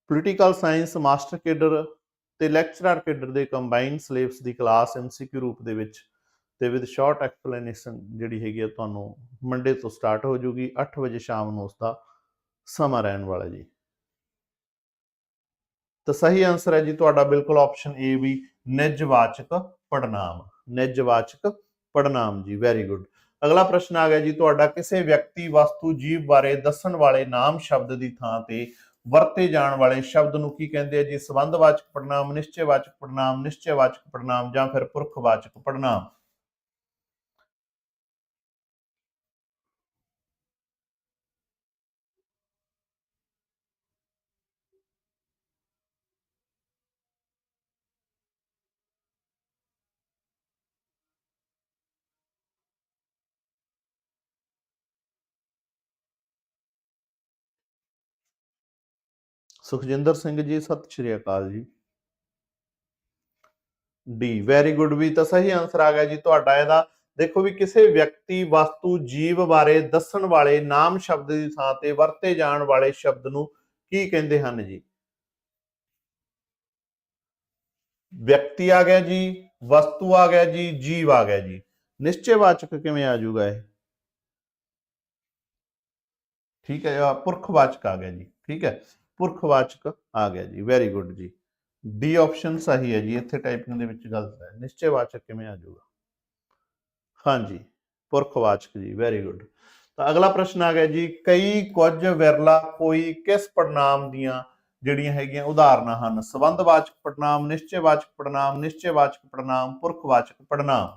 political science master cadre ਤੇ ਲੈਕਚਰਰ ਕੇਡਰ ਦੇ ਕੰਬਾਈਨ ਸਿਲੇਬਸ ਦੀ ਕਲਾਸ ਐਮਸੀਕਿਊ ਰੂਪ ਦੇ ਵਿੱਚ ਤੇ ਵਿਦ ਸ਼ਾਰਟ ਐਕਸਪਲੇਨੇਸ਼ਨ ਜਿਹੜੀ ਹੈਗੀ ਆ, ਤੁਹਾਨੂੰ ਮੰਡੇ ਤੋਂ ਸਟਾਰਟ ਹੋ ਜੂਗੀ 8 ਵਜੇ ਸ਼ਾਮ ਨੂੰ ਉਸ ਦਾ ਸਮਾਂ ਰਹਿਣ ਵਾਲਾ ਜੀ। ਤਾਂ ਸਹੀ ਆਨਸਰ ਹੈ ਜੀ ਤੁਹਾਡਾ ਬਿਲਕੁਲ ਆਪਸ਼ਨ ਏ ਵੀ ਨਿਜਵਾਚਕ ਪੜਨਾਮ ਨਿਜਵਾਚਕ ਪੜਨਾਮ ਜੀ ਵੈਰੀ ਗੁੱਡ ਅਗਲਾ ਪ੍ਰਸ਼ਨ ਆ ਗਿਆ ਜੀ ਤੁਹਾਡਾ ਕਿਸੇ ਵਿਅਕਤੀ ਵਸਤੂ ਜੀਵ ਬਾਰੇ ਦੱਸਣ ਵਾਲੇ ਨਾਮ ਸ਼ਬਦ ਦੀ ਥਾਂ ਤੇ ਵਰਤੇ ਜਾਣ ਵਾਲੇ ਸ਼ਬਦ ਨੂੰ ਕੀ ਕਹਿੰਦੇ ਆ ਜੀ? ਸੰਬੰਧਵਾਚਕ ਪੜਨਾਮ ਨਿਸ਼ਚੈਵਾਚਕ ਪੜਨਾਮ ਨਿਸ਼ਚੈਵਾਚਕ ਪੜਨਾਮ ਜਾਂ ਫਿਰ ਪੁਰਖਵਾਚਕ ਪੜਨਾਮ ਸੁਖਜਿੰਦਰ ਸਿੰਘ ਜੀ, ਸਤਿ ਸ਼੍ਰੀ ਅਕਾਲ ਜੀ। ਡੀ ਵੈਰੀ ਗੁੱਡ ਵੀ ਤਾਂ ਸਹੀ ਆਨਸਰ ਆ ਗਿਆ ਜੀ ਤੁਹਾਡਾ ਇਹਦਾ। ਦੇਖੋ ਵੀ ਕਿਸੇ ਵਿਅਕਤੀ, ਵਸਤੂ, ਜੀਵ ਬਾਰੇ ਦੱਸਣ ਵਾਲੇ, ਨਾਮ, ਸ਼ਬਦ ਦੀ ਥਾਂ ਤੇ ਵਰਤੇ ਜਾਣ ਵਾਲੇ ਸ਼ਬਦ ਨੂੰ ਕੀ ਕਹਿੰਦੇ ਹਨ ਜੀ? ਵਿਅਕਤੀ ਆ ਗਿਆ ਜੀ, ਵਸਤੂ ਆ ਗਿਆ ਜੀ, ਜੀਵ ਆ ਗਿਆ ਜੀ। ਨਿਸ਼ਚੈਵਾਚਕ ਕਿਵੇਂ ਆ ਜਾਊਗਾ ਇਹ? ਠੀਕ ਹੈ ਪੁਰਖਵਾਚਕ ਆ ਗਿਆ ਜੀ, ਠੀਕ ਹੈ। ਪੁਰਖਵਾਚਕ ਆ ਗਿਆ ਜੀ ਵੈਰੀ ਗੁੱਡ ਜੀ। ਡੀ ਆਪਸ਼ਨ ਸਹੀ ਹੈ ਜੀ, ਇੱਥੇ ਟਾਈਪਿੰਗ ਦੇ ਵਿੱਚ ਗਲਤ ਹੈ। ਨਿਸ਼ਚੈਵਾਚਕ ਕਿਵੇਂ ਆ ਜਾਊਗਾ? ਹਾਂਜੀ, ਪੁਰਖਵਾਚਕ ਜੀ ਵੈਰੀ ਗੁੱਡ ਤਾਂ ਅਗਲਾ ਪ੍ਰਸ਼ਨ ਆ ਗਿਆ ਜੀ, ਕਈ ਕੁਝ ਵਿਰਲਾ ਕੋਈ ਕਿਸ ਪੜਨਾਮ ਦੀਆਂ ਜਿਹੜੀਆਂ ਹੈਗੀਆਂ ਉਦਾਹਰਨਾਂ ਹਨ? ਸੰਬੰਧਵਾਚਕ ਪੜਨਾਮ ਨਿਸ਼ਚੈਵਾਚਕ ਪੜਨਾਮ ਨਿਸ਼ਚੈਵਾਚਕ ਪੜਨਾਮ ਪੁਰਖਵਾਚਕ ਪੜਨਾਮ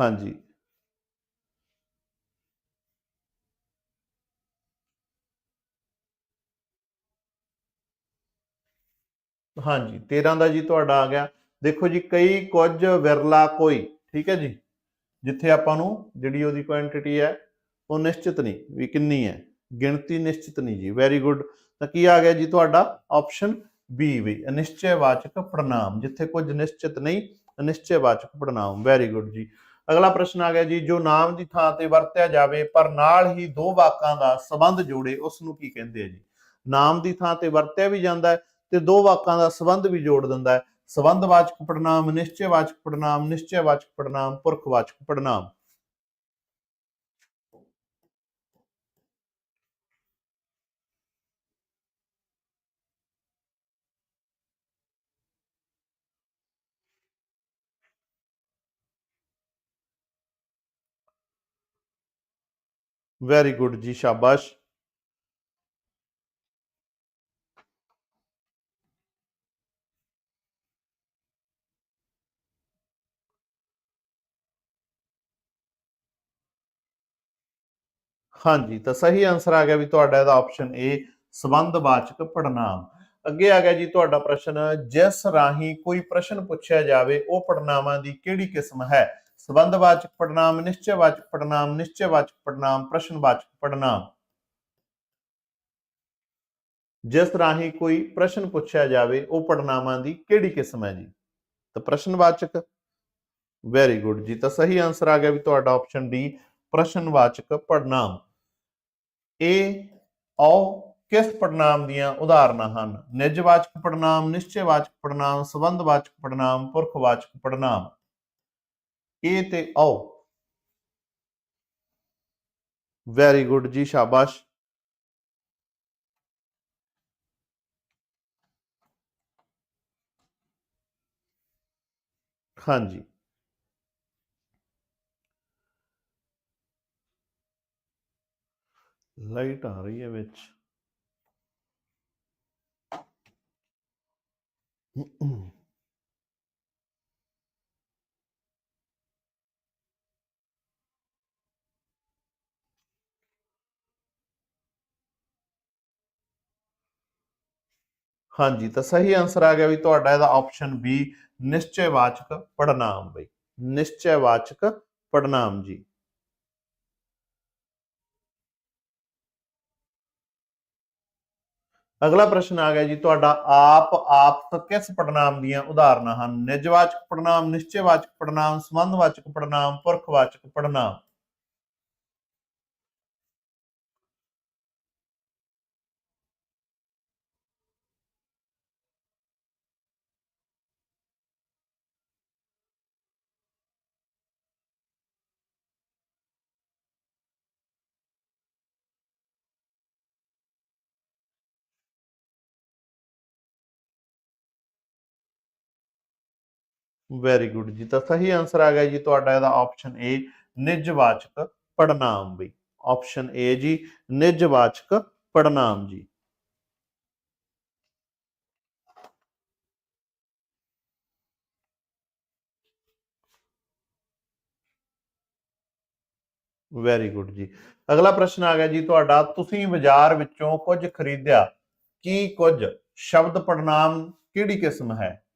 ਹਾਂਜੀ। ਹਾਂਜੀ 13 ਦਾ ਜੀ ਤੁਹਾਡਾ ਆ ਗਿਆ। ਦੇਖੋ ਜੀ, ਕਈ ਕੁਝ ਵਿਰਲਾ ਕੋਈ, ਠੀਕ ਹੈ ਜੀ, ਜਿੱਥੇ ਆਪਾਂ ਨੂੰ ਜਿਹੜੀ ਉਹਦੀ ਕੁਆਂਟੀਟੀ ਹੈ, ਉਹ ਨਿਸ਼ਚਿਤ ਨਹੀਂ ਵੀ ਕਿੰਨੀ ਹੈ, ਗਿਣਤੀ ਨਿਸ਼ਚਿਤ ਨਹੀਂ ਜੀ ਵੈਰੀ ਗੁੱਡ ਤਾਂ ਕੀ ਆ ਗਿਆ ਜੀ ਤੁਹਾਡਾ ਆਪਸ਼ਨ ਬੀ ਵੀ, ਅਨਿਸ਼ਚੈਵਾਚਕ ਪ੍ਰਣਾਮ ਜਿੱਥੇ ਕੁਝ ਨਿਸ਼ਚਿਤ ਨਹੀਂ, ਅਨਿਸ਼ਚੈਵਾਚਕ ਪੜਨਾਮ ਵੈਰੀ ਗੁੱਡ ਜੀ। ਅਗਲਾ ਪ੍ਰਸ਼ਨ ਆ ਗਿਆ ਜੀ, ਜੋ ਨਾਮ ਦੀ ਥਾਂ ਤੇ ਵਰਤਿਆ ਜਾਵੇ, ਪਰ ਨਾਲ ਹੀ ਦੋ ਵਾਕਾਂ ਦਾ ਸੰਬੰਧ ਜੋੜੇ ਉਸ ਨੂੰ ਕੀ ਕਹਿੰਦੇ ਆ ਜੀ? ਨਾਮ ਦੀ ਥਾਂ ਤੇ ਵਰਤਿਆ ਵੀ ਜਾਂਦਾ ਹੈ ਤੇ ਦੋ ਵਾਕਾਂ ਦਾ ਸੰਬੰਧ ਵੀ ਜੋੜ ਦਿੰਦਾ ਹੈ। ਸੰਬੰਧਵਾਚਕ ਪੜਨਾਮ ਨਿਸ਼ਚੈਵਾਚਕ ਪੜਨਾਮ ਨਿਸ਼ਚੈਵਾਚਕ ਪੜਨਾਮ ਪੁਰਖਵਾਚਕ ਪੜਨਾਮ ਵੈਰੀ ਗੁੱਡ ਜੀ, ਸ਼ਾਬਾਸ਼। ਹਾਂਜੀ, ਤਾਂ ਸਹੀ ਆਨਸਰ ਆ ਗਿਆ ਵੀ ਤੁਹਾਡਾ ਇਹਦਾ ਆਪਸ਼ਨ ਏ ਸੰਬੰਧਵਾਚਕ ਪੜਨਾਮ ਅੱਗੇ ਆ ਗਿਆ ਜੀ ਤੁਹਾਡਾ ਪ੍ਰਸ਼ਨ, ਜਿਸ ਰਾਹੀਂ ਕੋਈ ਪ੍ਰਸ਼ਨ ਪੁੱਛਿਆ ਜਾਵੇ, ਉਹ ਪੜਨਾਮਾਂ ਦੀ ਕਿਹੜੀ ਕਿਸਮ ਹੈ? ਸੰਬੰਧਵਾਚਕ ਪੜਨਾਮ ਨਿਸ਼ਚੈਵਾਚਕ ਪੜਨਾਮ ਨਿਸ਼ਚੈਵਾਚਕ ਪੜਨਾਮ ਪ੍ਰਸ਼ਨਵਾਚਕ ਪੜਨਾਮ ਜਿਸ ਰਾਹੀਂ ਕੋਈ ਪ੍ਰਸ਼ਨ ਪੁੱਛਿਆ ਜਾਵੇ, ਉਹ ਪੜਨਾਮਾਂ ਦੀ ਕਿਹੜੀ ਕਿਸਮ ਹੈ ਜੀ? ਤਾਂ ਪ੍ਰਸ਼ਨਵਾਚਕ ਵੈਰੀ ਗੁੱਡ ਜੀ, ਤਾਂ ਸਹੀ ਆਨਸਰ ਆ ਗਿਆ ਵੀ ਤੁਹਾਡਾ ਆਪਸ਼ਨ ਡੀ ਪ੍ਰਸ਼ਨਵਾਚਕ ਪੜਨਾਮ ਇਹ ਔ ਕਿਸ ਪੜਨਾਮ ਦੀਆਂ ਉਦਾਹਰਨਾਂ ਹਨ? ਨਿਜਵਾਚਕ ਪੜਨਾਮ ਨਿਸ਼ਚੈਵਾਚਕ ਪੜਨਾਮ ਸੰਬੰਧਵਾਚਕ ਪੜਨਾਮ ਪੁਰਖਵਾਚਕ ਪੜਨਾਮ ਇਹ ਤੇ ਔ ਵੈਰੀ ਗੁੱਡ ਜੀ, ਸ਼ਾਬਾਸ਼। ਹਾਂਜੀ। ਲਾਈਟ ਆ ਰਹੀ ਹੈ ਵਿੱਚ। ਹਾਂਜੀ, ਤਾਂ ਸਹੀ ਆਨਸਰ ਆ ਗਿਆ ਵੀ ਤੁਹਾਡਾ ਇਹਦਾ ਆਪਸ਼ਨ ਬੀ ਨਿਸ਼ਚੈਵਾਚਕ ਪੜਨਾਮ ਬਈ। ਨਿਸ਼ਚੈਵਾਚਕ ਪੜਨਾਮ ਜੀ। ਅਗਲਾ ਪ੍ਰਸ਼ਨ ਆ ਗਿਆ ਜੀ, ਤੁਹਾਡਾ ਆਪ ਆਪ ਕਿਸ ਪੜਨਾਮ ਦੀਆਂ ਉਦਾਹਰਨਾਂ ਹਨ? ਨਿਜਵਾਚਕ ਪੜਨਾਮ ਨਿਸ਼ਚੈਵਾਚਕ ਪੜਨਾਮ ਸੰਬੰਧਵਾਚਕ ਪੜਨਾਮ ਪੁਰਖਵਾਚਕ ਪੜਨਾਮ ਵੈਰੀ ਗੁੱਡ ਜੀ, ਤਾਂ ਸਹੀ ਆਨਸਰ ਆ ਗਿਆ ਜੀ ਤੁਹਾਡਾ ਇਹਦਾ option A ਨਿਜਵਾਚਕ ਪੜਨਾਮ we. Option A ਜੀ, ਨਿਜਵਾਚਕ ਪੜਨਾਮ ਜੀ। ਵੈਰੀ ਗੁੱਡ ਜੀ। ਅਗਲਾ ਪ੍ਰਸ਼ਨ ਆ ਗਿਆ ਜੀ ਤੁਹਾਡਾ, ਤੁਸੀਂ ਬਾਜ਼ਾਰ ਵਿੱਚੋਂ ਕੁਝ ਖਰੀਦਿਆ, ਕੀ ਕੁਝ? ਸ਼ਬਦ ਪੜਨਾਮ ਕਿਹੜੀ ਕਿਸਮ ਹੈ?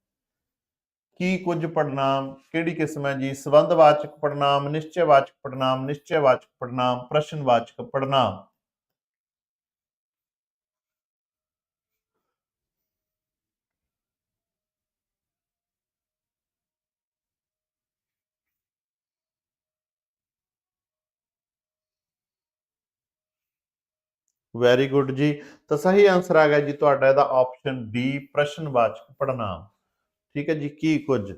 ਕੀ ਕੁਝ ਪੜਨਾਮ ਕਿਹੜੀ ਕਿਸਮ ਹੈ ਜੀ? ਸੰਬੰਧਵਾਚਕ ਪੜਨਾਮ ਨਿਸ਼ਚੈਵਾਚਕ ਪੜਨਾਮ ਨਿਸ਼ਚੈਵਾਚਕ ਪੜਨਾਮ ਪ੍ਰਸ਼ਨਵਾਚਕ ਪੜਨਾਮ ਵੈਰੀ ਗੁੱਡ ਜੀ। ਤਾਂ ਸਹੀ ਆਨਸਰ ਆ ਗਿਆ ਜੀ ਤੁਹਾਡਾ ਇਹਦਾ ਆਪਸ਼ਨ ਡੀ ਪ੍ਰਸ਼ਨਵਾਚਕ ਪੜਨਾਮ ਠੀਕ ਹੈ ਜੀ, ਕੀ ਕੁਝ?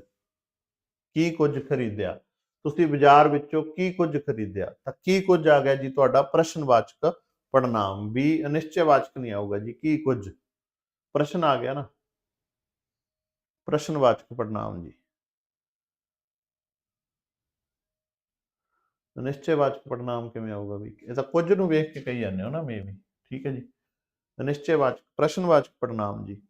ਕੀ ਕੁਝ ਖਰੀਦਿਆ? ਤੁਸੀਂ ਬਾਜ਼ਾਰ ਵਿੱਚੋਂ ਕੀ ਕੁਝ ਖਰੀਦਿਆ? ਤਾਂ ਕੀ ਕੁਝ ਆ ਗਿਆ ਜੀ ਤੁਹਾਡਾ ਪ੍ਰਸ਼ਨਵਾਚਕ ਪੜਨਾਮ ਵੀ ਅਨਿਸ਼ਚੈਵਾਚਕ ਨਹੀਂ ਆਊਗਾ ਜੀ, ਕੀ ਕੁਝ? ਪ੍ਰਸ਼ਨ ਆ ਗਿਆ ਨਾ। ਪ੍ਰਸ਼ਨਵਾਚਕ ਪੜਨਾਮ ਜੀ। ਅਨਿਸ਼ਚੈਵਾਚਕ ਪੜਨਾਮ ਕਿਵੇਂ ਆਊਗਾ ਵੀ? ਇਹ ਤਾਂ ਕੁਝ ਨੂੰ ਵੇਖ ਕੇ ਕਹੀ ਜਾਂਦੇ ਹੋ ਨਾ ਮੇ ਵੀ ਠੀਕ ਹੈ ਜੀ। ਅਨਿਸ਼ਚੈਵਾਚਕ ਪ੍ਰਸ਼ਨਵਾਚਕ ਪੜਨਾਮ ਜੀ।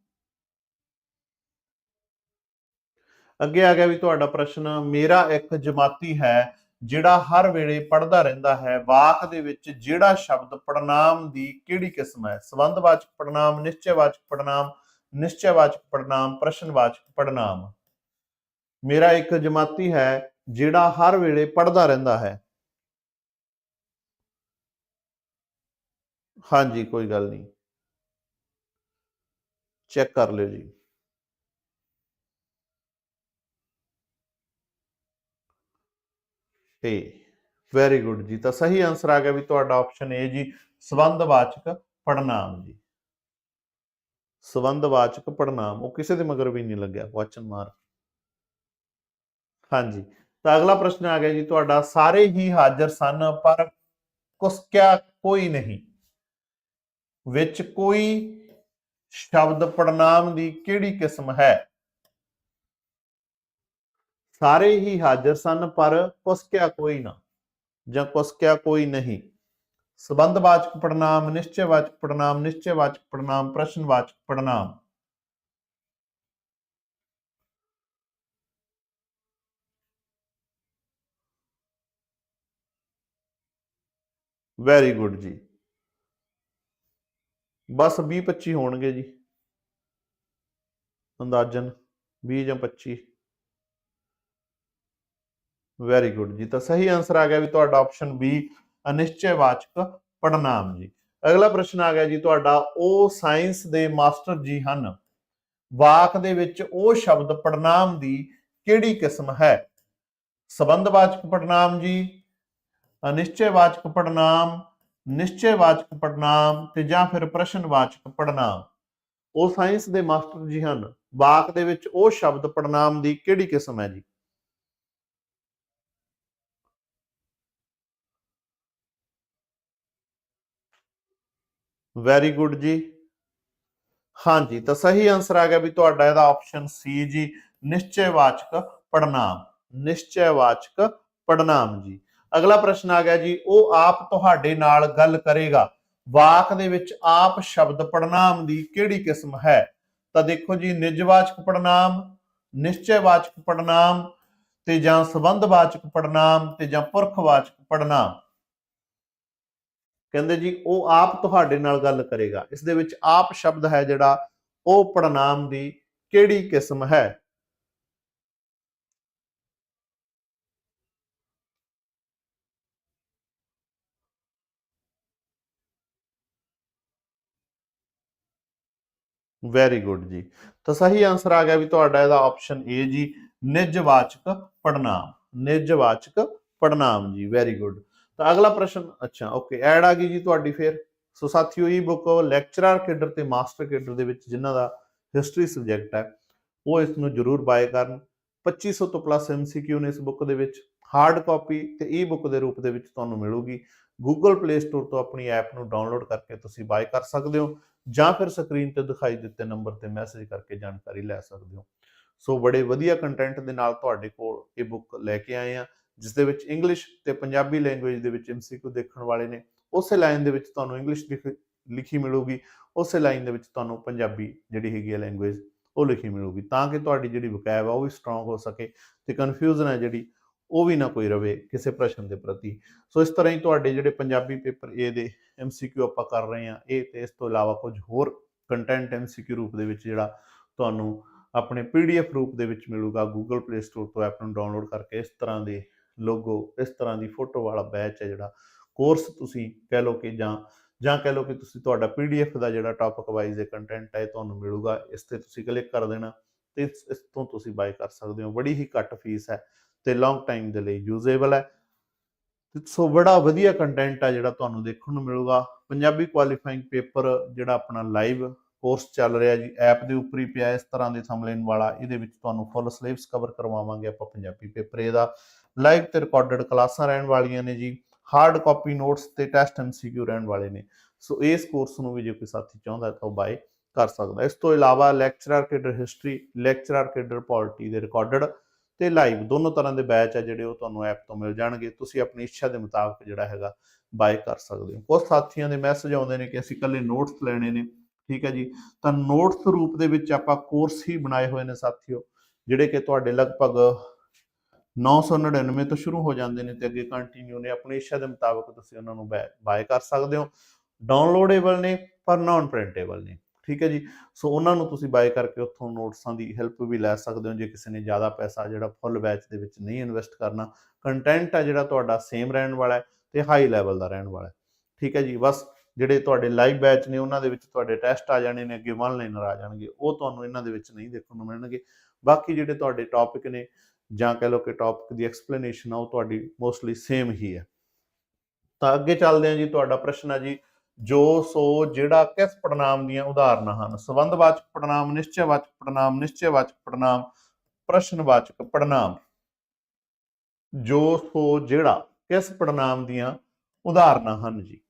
ਅੱਗੇ ਆ ਗਿਆ ਵੀ ਤੁਹਾਡਾ ਪ੍ਰਸ਼ਨ, ਮੇਰਾ ਇੱਕ ਜਮਾਤੀ ਹੈ, ਜਿਹੜਾ ਹਰ ਵੇਲੇ ਪੜਦਾ ਰਹਿੰਦਾ ਹੈ, ਵਾਕ ਦੇ ਵਿੱਚ ਜਿਹੜਾ ਸ਼ਬਦ ਪੜਨਾਮ ਦੀ ਕਿਹੜੀ ਕਿਸਮ ਹੈ? ਸੰਬੰਧਵਾਚਕ ਪੜਨਾਮ ਨਿਸ਼ਚੈਵਾਚਕ ਪੜਨਾਮ ਨਿਸ਼ਚੈਵਾਚਕ ਪੜਨਾਮ ਪ੍ਰਸ਼ਨਵਾਚਕ ਪੜਨਾਮ ਮੇਰਾ ਇੱਕ ਜਮਾਤੀ ਹੈ, ਜਿਹੜਾ ਹਰ ਵੇਲੇ ਪੜਦਾ ਰਹਿੰਦਾ ਹੈ। ਹਾਂਜੀ, ਕੋਈ ਗੱਲ ਨਹੀਂ। ਚੈੱਕ ਕਰ ਲਿਓ ਜੀ। ਏ ਵੈਰੀ ਗੁੱਡ ਜੀ। ਤਾਂ ਸਹੀ ਆਨਸਰ ਆ ਗਿਆ ਵੀ ਤੁਹਾਡਾ ਆਪਸ਼ਨ ਏ ਜੀ ਸੰਬੰਧਵਾਚਕ ਪੜਨਾਮ ਜੀ। ਸੰਬੰਧਵਾਚਕ ਪੜਨਾਮ ਉਹ ਕਿਸੇ ਦੇ ਮਗਰ ਵੀ ਨਹੀਂ ਲੱਗਿਆ ਕੁਐਸਚਨ ਮਾਰਕ ਹਾਂਜੀ, ਤਾਂ ਅਗਲਾ ਪ੍ਰਸ਼ਨ ਆ ਗਿਆ ਜੀ, ਤੁਹਾਡਾ ਸਾਰੇ ਹੀ ਹਾਜ਼ਰ ਸਨ, ਪਰ ਕੁਸਕਿਆ ਕੋਈ ਨਹੀਂ। ਵਿੱਚ ਕੋਈ ਸ਼ਬਦ ਪੜਨਾਮ ਦੀ ਕਿਹੜੀ ਕਿਸਮ ਹੈ? ਸਾਰੇ ਹੀ ਹਾਜ਼ਰ ਸਨ, ਪਰ ਕੁਸਕਿਆ ਕੋਈ ਨਾ ਜਾਂ ਕੁਸਕਿਆ ਕੋਈ ਨਹੀਂ। ਸੰਬੰਧਵਾਚਕ ਪੜਨਾਮ ਨਿਸ਼ਚੈਵਾਚਕ ਪੜਨਾਮ ਨਿਸ਼ਚੈਵਾਚਕ ਪੜਨਾਮ ਪ੍ਰਸ਼ਨਵਾਚਕ ਪੜਨਾਮ ਵੈਰੀ ਗੁੱਡ ਜੀ। ਬਸ 20 25 ਹੋਣਗੇ ਜੀ। ਅੰਦਾਜ਼ਨ 20 ਜਾਂ 25 ਵੈਰੀ ਗੁੱਡ ਜੀ। ਤਾਂ ਸਹੀ ਆਨਸਰ ਆ ਗਿਆ ਵੀ ਤੁਹਾਡਾ ਆਪਸ਼ਨ ਬੀ ਅਨਿਸ਼ਚੈਵਾਚਕ ਪੜਨਾਮ ਜੀ। ਅਗਲਾ ਪ੍ਰਸ਼ਨ ਆ ਗਿਆ ਜੀ, ਤੁਹਾਡਾ ਉਹ ਸਾਇੰਸ ਦੇ ਮਾਸਟਰ ਜੀ ਹਨ। ਵਾਕ ਦੇ ਵਿੱਚ ਉਹ ਸ਼ਬਦ ਪੜਨਾਮ ਦੀ ਕਿਹੜੀ ਕਿਸਮ ਹੈ? ਸੰਬੰਧਵਾਚਕ ਪੜਨਾਮ ਜੀ ਅਨਿਸ਼ਚੈਵਾਚਕ ਪੜਨਾਮ ਨਿਸ਼ਚੈਵਾਚਕ ਪੜਨਾਮ ਤੇ ਜਾਂ ਫਿਰ ਪ੍ਰਸ਼ਨਵਾਚਕ ਪੜਨਾਮ ਉਹ ਸਾਇੰਸ ਦੇ ਮਾਸਟਰ ਜੀ ਹਨ। ਵਾਕ ਦੇ ਵਿੱਚ ਉਹ ਸ਼ਬਦ ਪੜਨਾਮ ਦੀ ਕਿਹੜੀ ਕਿਸਮ ਹੈ ਜੀ? ਵੈਰੀ ਗੁੱਡ ਜੀ। ਹਾਂਜੀ, ਤਾਂ ਸਹੀ ਆਨਸਰ ਆ ਗਿਆ ਵੀ ਤੁਹਾਡਾ ਇਹਦਾ ਆਪਸ਼ਨ ਸੀ ਜੀ। ਨਿਸ਼ਚੈਵਾਚਕ ਪੜਨਾਮ ਨਿਸ਼ਚੈਵਾਚਕ ਪੜਨਾਮ ਜੀ। ਅਗਲਾ ਪ੍ਰਸ਼ਨ ਆ ਗਿਆ ਜੀ, ਉਹ ਆਪ ਤੁਹਾਡੇ ਨਾਲ ਗੱਲ ਕਰੇਗਾ। ਵਾਕ ਦੇ ਵਿੱਚ ਆਪ ਸ਼ਬਦ ਪੜਨਾਮ ਦੀ ਕਿਹੜੀ ਕਿਸਮ ਹੈ? ਤਾਂ ਦੇਖੋ ਜੀ ਨਿਜਵਾਚਕ ਪੜਨਾਮ ਨਿਸ਼ਚੈਵਾਚਕ ਪੜਨਾਮ ਤੇ ਜਾਂ ਸੰਬੰਧਵਾਚਕ ਪੜਨਾਮ ਤੇ ਜਾਂ ਪੁਰਖਵਾਚਕ ਪੜਨਾਮ ਕਹਿੰਦੇ ਜੀ, ਉਹ ਆਪ ਤੁਹਾਡੇ ਨਾਲ ਗੱਲ ਕਰੇਗਾ। ਇਸ ਦੇ ਵਿੱਚ ਆਪ ਸ਼ਬਦ ਹੈ ਜਿਹੜਾ, ਉਹ ਪੜਨਾਮ ਦੀ ਕਿਹੜੀ ਕਿਸਮ ਹੈ? ਵੈਰੀ ਗੁੱਡ ਜੀ। ਤਾਂ ਸਹੀ ਆਨਸਰ ਆ ਗਿਆ ਵੀ ਤੁਹਾਡਾ ਇਹਦਾ ਆਪਸ਼ਨ ਏ ਜੀ ਨਿਜਵਾਚਕ ਪੜਨਾਮ ਨਿਜਵਾਚਕ ਪੜਨਾਮ ਜੀ। ਵੈਰੀ ਗੁੱਡ ਤਾਂ ਅਗਲਾ ਪ੍ਰਸ਼ਨ, ਅੱਛਾ ਓਕੇ ਐਡ ਆ ਗਈ ਜੀ ਤੁਹਾਡੀ ਫੇਰ। ਸੋ ਸਾਥੀਓ, ਇਹ ਬੁੱਕ ਲੈਕਚਰਰ ਕੇਡਰ ਤੇ ਮਾਸਟਰ ਕੇਡਰ ਦੇ ਵਿੱਚ ਜਿਨ੍ਹਾਂ ਦਾ ਹਿਸਟਰੀ ਸਬਜੈਕਟ ਹੈ, ਉਹ ਇਸ ਨੂੰ ਜਰੂਰ ਬਾਏ ਕਰਨ। 2500 ਤੋਂ ਪਲੱਸ ਐਮਸੀਕਿਊ ਨੇ ਇਸ ਬੁੱਕ ਦੇ ਵਿੱਚ। ਹਾਰਡ ਕਾਪੀ ਤੇ ਈ ਬੁੱਕ ਦੇ ਰੂਪ ਦੇ ਵਿੱਚ ਤੁਹਾਨੂੰ ਮਿਲੂਗੀ। Google Play Store ਤੋਂ ਆਪਣੀ ਐਪ ਨੂੰ ਡਾਊਨਲੋਡ ਕਰਕੇ ਤੁਸੀਂ ਬਾਏ ਕਰ ਸਕਦੇ ਹੋ, ਜਾਂ ਫਿਰ ਸਕਰੀਨ ਤੇ ਦਿਖਾਈ ਦਿੱਤੇ ਨੰਬਰ ਤੇ ਮੈਸੇਜ ਕਰਕੇ ਜਾਣਕਾਰੀ ਲੈ ਸਕਦੇ ਹੋ। ਸੋ ਬੜੇ ਵਧੀਆ ਕੰਟੈਂਟ ਦੇ ਨਾਲ ਤੁਹਾਡੇ ਕੋਲ ਇਹ ਬੁੱਕ ਲੈ ਕੇ ਆਏ ਆ। ਜਿਸ ਦੇ ਵਿੱਚ ਇੰਗਲਿਸ਼ ਤੇ ਪੰਜਾਬੀ ਲੈਂਗੁਏਜ ਦੇ ਵਿੱਚ ਐਮਸੀਕਿਊ ਦੇਖਣ ਵਾਲੇ ਨੇ, ਉਸੇ ਲਾਈਨ ਦੇ ਵਿੱਚ ਤੁਹਾਨੂੰ ਇੰਗਲਿਸ਼ ਲਿਖੀ ਮਿਲੂਗੀ, ਉਸੇ ਲਾਈਨ ਦੇ ਵਿੱਚ ਤੁਹਾਨੂੰ ਪੰਜਾਬੀ ਜਿਹੜੀ ਹੈਗੀ ਹੈ ਲੈਂਗੁਏਜ ਉਹ ਲਿਖੀ ਮਿਲੂਗੀ, ਤਾਂ ਕਿ ਤੁਹਾਡੀ ਜਿਹੜੀ ਵਕੈਬ ਆ ਉਹ ਵੀ ਸਟਰੋਂਗ ਹੋ ਸਕੇ ਤੇ ਕਨਫਿਊਜ਼ਨ ਹੈ ਜਿਹੜੀ ਉਹ ਵੀ ਨਾ ਕੋਈ ਰਵੇ ਕਿਸੇ ਪ੍ਰਸ਼ਨ ਦੇ ਪ੍ਰਤੀ। ਸੋ ਇਸ ਤਰ੍ਹਾਂ ਹੀ ਤੁਹਾਡੇ ਜਿਹੜੇ ਪੰਜਾਬੀ ਪੇਪਰ A ਦੇ MCQ ਆਪਾਂ ਕਰ ਰਹੇ ਹਾਂ ਇਹ ਤੇ ਇਸ ਤੋਂ ਇਲਾਵਾ ਕੁਝ ਹੋਰ ਕੰਟੈਂਟ MCQ ਰੂਪ ਦੇ ਵਿੱਚ ਜਿਹੜਾ ਤੁਹਾਨੂੰ ਆਪਣੇ PDF ਰੂਪ ਦੇ ਵਿੱਚ ਮਿਲੂਗਾ, Google Play Store ਤੋਂ ਐਪ ਨੂੰ ਡਾਊਨਲੋਡ ਕਰਕੇ ਇਸ ਤਰ੍ਹਾਂ ਦੇ ਲੋਗੋ, ਇਸ ਤਰ੍ਹਾਂ ਦੀ ਫੋਟੋ ਵਾਲਾ ਬੈਚ ਹੈ ਜਿਹੜਾ। ਕੋਰਸ ਤੁਸੀਂ ਕਹਿ ਲਓ ਕਿ ਜਾਂ ਜਾਂ ਕਹਿ ਲਓ ਕਿ ਤੁਸੀਂ ਤੁਹਾਡਾ PDF ਦਾ ਜਿਹੜਾ ਟਾਪਿਕ ਵਾਈਜ਼ ਦੇ ਕੰਟੈਂਟ ਹੈ ਤੁਹਾਨੂੰ ਮਿਲੂਗਾ, ਇਸ ਤੇ ਤੁਸੀਂ ਕਲਿੱਕ ਕਰ ਦੇਣਾ ਤੇ ਇਸ ਤੋਂ ਤੁਸੀਂ ਬਾਈ ਕਰ ਸਕਦੇ ਹੋ। ਬੜੀ ਹੀ ਘੱਟ ਫੀਸ ਹੈ ਤੇ ਲੌਂਗ ਟਾਈਮ ਦੇ ਲਈ ਯੂਜ਼ੇਬਲ ਹੈ। ਸੋ ਬੜਾ ਵਧੀਆ ਕੰਟੈਂਟ ਆ ਜਿਹੜਾ ਤੁਹਾਨੂੰ ਦੇਖਣ ਨੂੰ ਮਿਲੂਗਾ। ਪੰਜਾਬੀ ਕੁਆਲੀਫਾਈਂਗ ਪੇਪਰ ਜਿਹੜਾ ਆਪਣਾ ਲਾਈਵ ਕੋਰਸ ਚੱਲ ਰਿਹਾ ਜੀ ਐਪ ਦੇ ਉੱਪਰ ਹੀ ਪਿਆ, ਇਸ ਤਰ੍ਹਾਂ ਦੇ ਥੰਬਲੇਨ ਵਾਲਾ, ਇਹਦੇ ਵਿੱਚ ਤੁਹਾਨੂੰ ਫੁੱਲ ਸਿਲੇਬਸ ਕਵਰ ਕਰਵਾਵਾਂਗੇ ਆਪਾਂ ਪੰਜਾਬੀ ਪੇਪਰ ਇਹਦਾ। ਲਾਈਵ ਤੇ ਰਿਕਾਰਡਡ ਕਲਾਸਾਂ ਰਹਿਣ ਵਾਲੀਆਂ ਨੇ ਜੀ ਹਾਰਡ ਕਾਪੀ ਨੋਟਸ ਤੇ ਟੈਸਟ ਐਮਸੀਕਿਊ ਰਹਿਣ ਵਾਲੇ ਨੇ। ਸੋ ਇਸ ਕੋਰਸ ਨੂੰ ਵੀ ਜੇ ਕੋਈ ਸਾਥੀ ਚਾਹੁੰਦਾ ਤਾਂ ਉਹ ਬਾਏ ਕਰ ਸਕਦਾ। ਇਸ ਤੋਂ ਇਲਾਵਾ lecturer cadre history lecturer cadre polity ਦੇ ਰਿਕਾਰਡਡ ਤੇ ਲਾਈਵ ਦੋਨੋਂ ਤਰ੍ਹਾਂ ਦੇ ਬੈਚ ਆ ਜਿਹੜੇ ਉਹ ਤੁਹਾਨੂੰ ਐਪ ਤੋਂ ਮਿਲ ਜਾਣਗੇ। ਤੁਸੀਂ ਆਪਣੀ ਇੱਛਾ ਦੇ ਮੁਤਾਬਕ ਜਿਹੜਾ ਹੈਗਾ ਬਾਏ ਕਰ ਸਕਦੇ ਹੋ। ਕੁਝ ਸਾਥੀਆਂ ਦੇ ਮੈਸੇਜ ਆਉਂਦੇ ਨੇ ਕਿ ਅਸੀਂ ਇਕੱਲੇ ਨੋਟਸ ਲੈਣੇ ਨੇ, ਠੀਕ ਹੈ ਜੀ। ਤਾਂ ਨੋਟਸ ਰੂਪ ਦੇ ਵਿੱਚ ਆਪਾਂ ਕੋਰਸ ਹੀ ਬਣਾਏ ਹੋਏ ਨੇ ਸਾਥੀਓ, ਜਿਹੜੇ ਕਿ ਤੁਹਾਡੇ ਲਗਭਗ 999 ਤੋਂ ਸ਼ੁਰੂ ਹੋ ਜਾਂਦੇ ਨੇ ਤੇ ਅੱਗੇ ਕੰਟੀਨਿਊ ਨੇ। ਆਪਣੀ ਇੱਛਾ ਦੇ ਮੁਤਾਬਕ ਤੁਸੀਂ ਉਹਨਾਂ ਨੂੰ ਬਾਏ ਕਰ ਸਕਦੇ ਹੋ। ਡਾਊਨਲੋਡੇਬਲ ਨੇ ਪਰ ਨਾਨ ਪ੍ਰਿੰਟੇਬਲ ਨੇ। ਠੀਕ ਹੈ ਜੀ? ਸੋ ਉਹਨਾਂ ਨੂੰ ਤੁਸੀਂ ਬਾਏ ਕਰਕੇ ਉੱਥੋਂ ਨੋਟਸਾਂ ਦੀ ਹੈਲਪ ਵੀ ਲੈ ਸਕਦੇ ਹੋ। ਜੇ ਕਿਸੇ ਨੇ ਜ਼ਿਆਦਾ ਪੈਸਾ ਜਿਹੜਾ ਫੁੱਲ ਬੈਚ ਦੇ ਵਿੱਚ ਨਹੀਂ ਇਨਵੈਸਟ ਕਰਨਾ ਕੰਟੈਂਟ ਆ ਜਿਹੜਾ ਤੁਹਾਡਾ ਸੇਮ ਰਹਿਣ ਵਾਲਾ ਹੈ ਤੇ ਹਾਈ ਲੈਵਲ ਦਾ ਰਹਿਣ ਵਾਲਾ ਹੈ। ਠੀਕ ਹੈ ਜੀ? ਬਸ ਜਿਹੜੇ ਤੁਹਾਡੇ ਲਾਈਵ ਬੈਚ ਨੇ ਉਹਨਾਂ ਦੇ ਵਿੱਚ ਤੁਹਾਡੇ ਟੈਸਟ ਆ ਜਾਣੇ ਨੇ, ਅੱਗੇ ਵਨ ਲਾਈਨਰ ਆ ਜਾਣਗੇ। ਉਹ ਤੁਹਾਨੂੰ ਇਹਨਾਂ ਦੇ ਵਿੱਚ ਨਹੀਂ ਦੇਖਣ ਨੂੰ ਮਿਲਣਗੇ। ਬਾਕੀ ਜਿਹੜੇ ਤੁਹਾਡੇ ਟੌਪਿਕ ਨੇ ਜਾਂ ਕਹਿ ਲਓ ਕਿ ਟੌਪਿਕ ਦੀ ਐਕਸਪਲੇਨੇਸ਼ਨ ਆ, ਉਹ ਤੁਹਾਡੀ ਮੋਸਟਲੀ ਸੇਮ ਹੀ ਹੈ। ਤਾਂ ਅੱਗੇ ਚੱਲਦੇ ਹਾਂ ਜੀ, ਤੁਹਾਡਾ ਪ੍ਰਸ਼ਨ ਹੈ ਜੀ, ਜੋ, ਸੋ, ਜਿਹੜਾ ਕਿਸ ਪੜਨਾਮ ਦੀਆਂ ਉਦਾਹਰਨਾਂ ਹਨ? ਸੰਬੰਧਵਾਚਕ ਪੜਨਾਮ ਨਿਸ਼ਚੈਵਾਚਕ ਪੜਨਾਮ ਨਿਸ਼ਚੈਵਾਚਕ ਪੜਨਾਮ ਪ੍ਰਸ਼ਨਵਾਚਕ ਪੜਨਾਮ ਜੋ, ਸੋ, ਜਿਹੜਾ ਕਿਸ ਪੜਨਾਮ ਦੀਆਂ ਉਦਾਹਰਨਾਂ ਹਨ ਜੀ?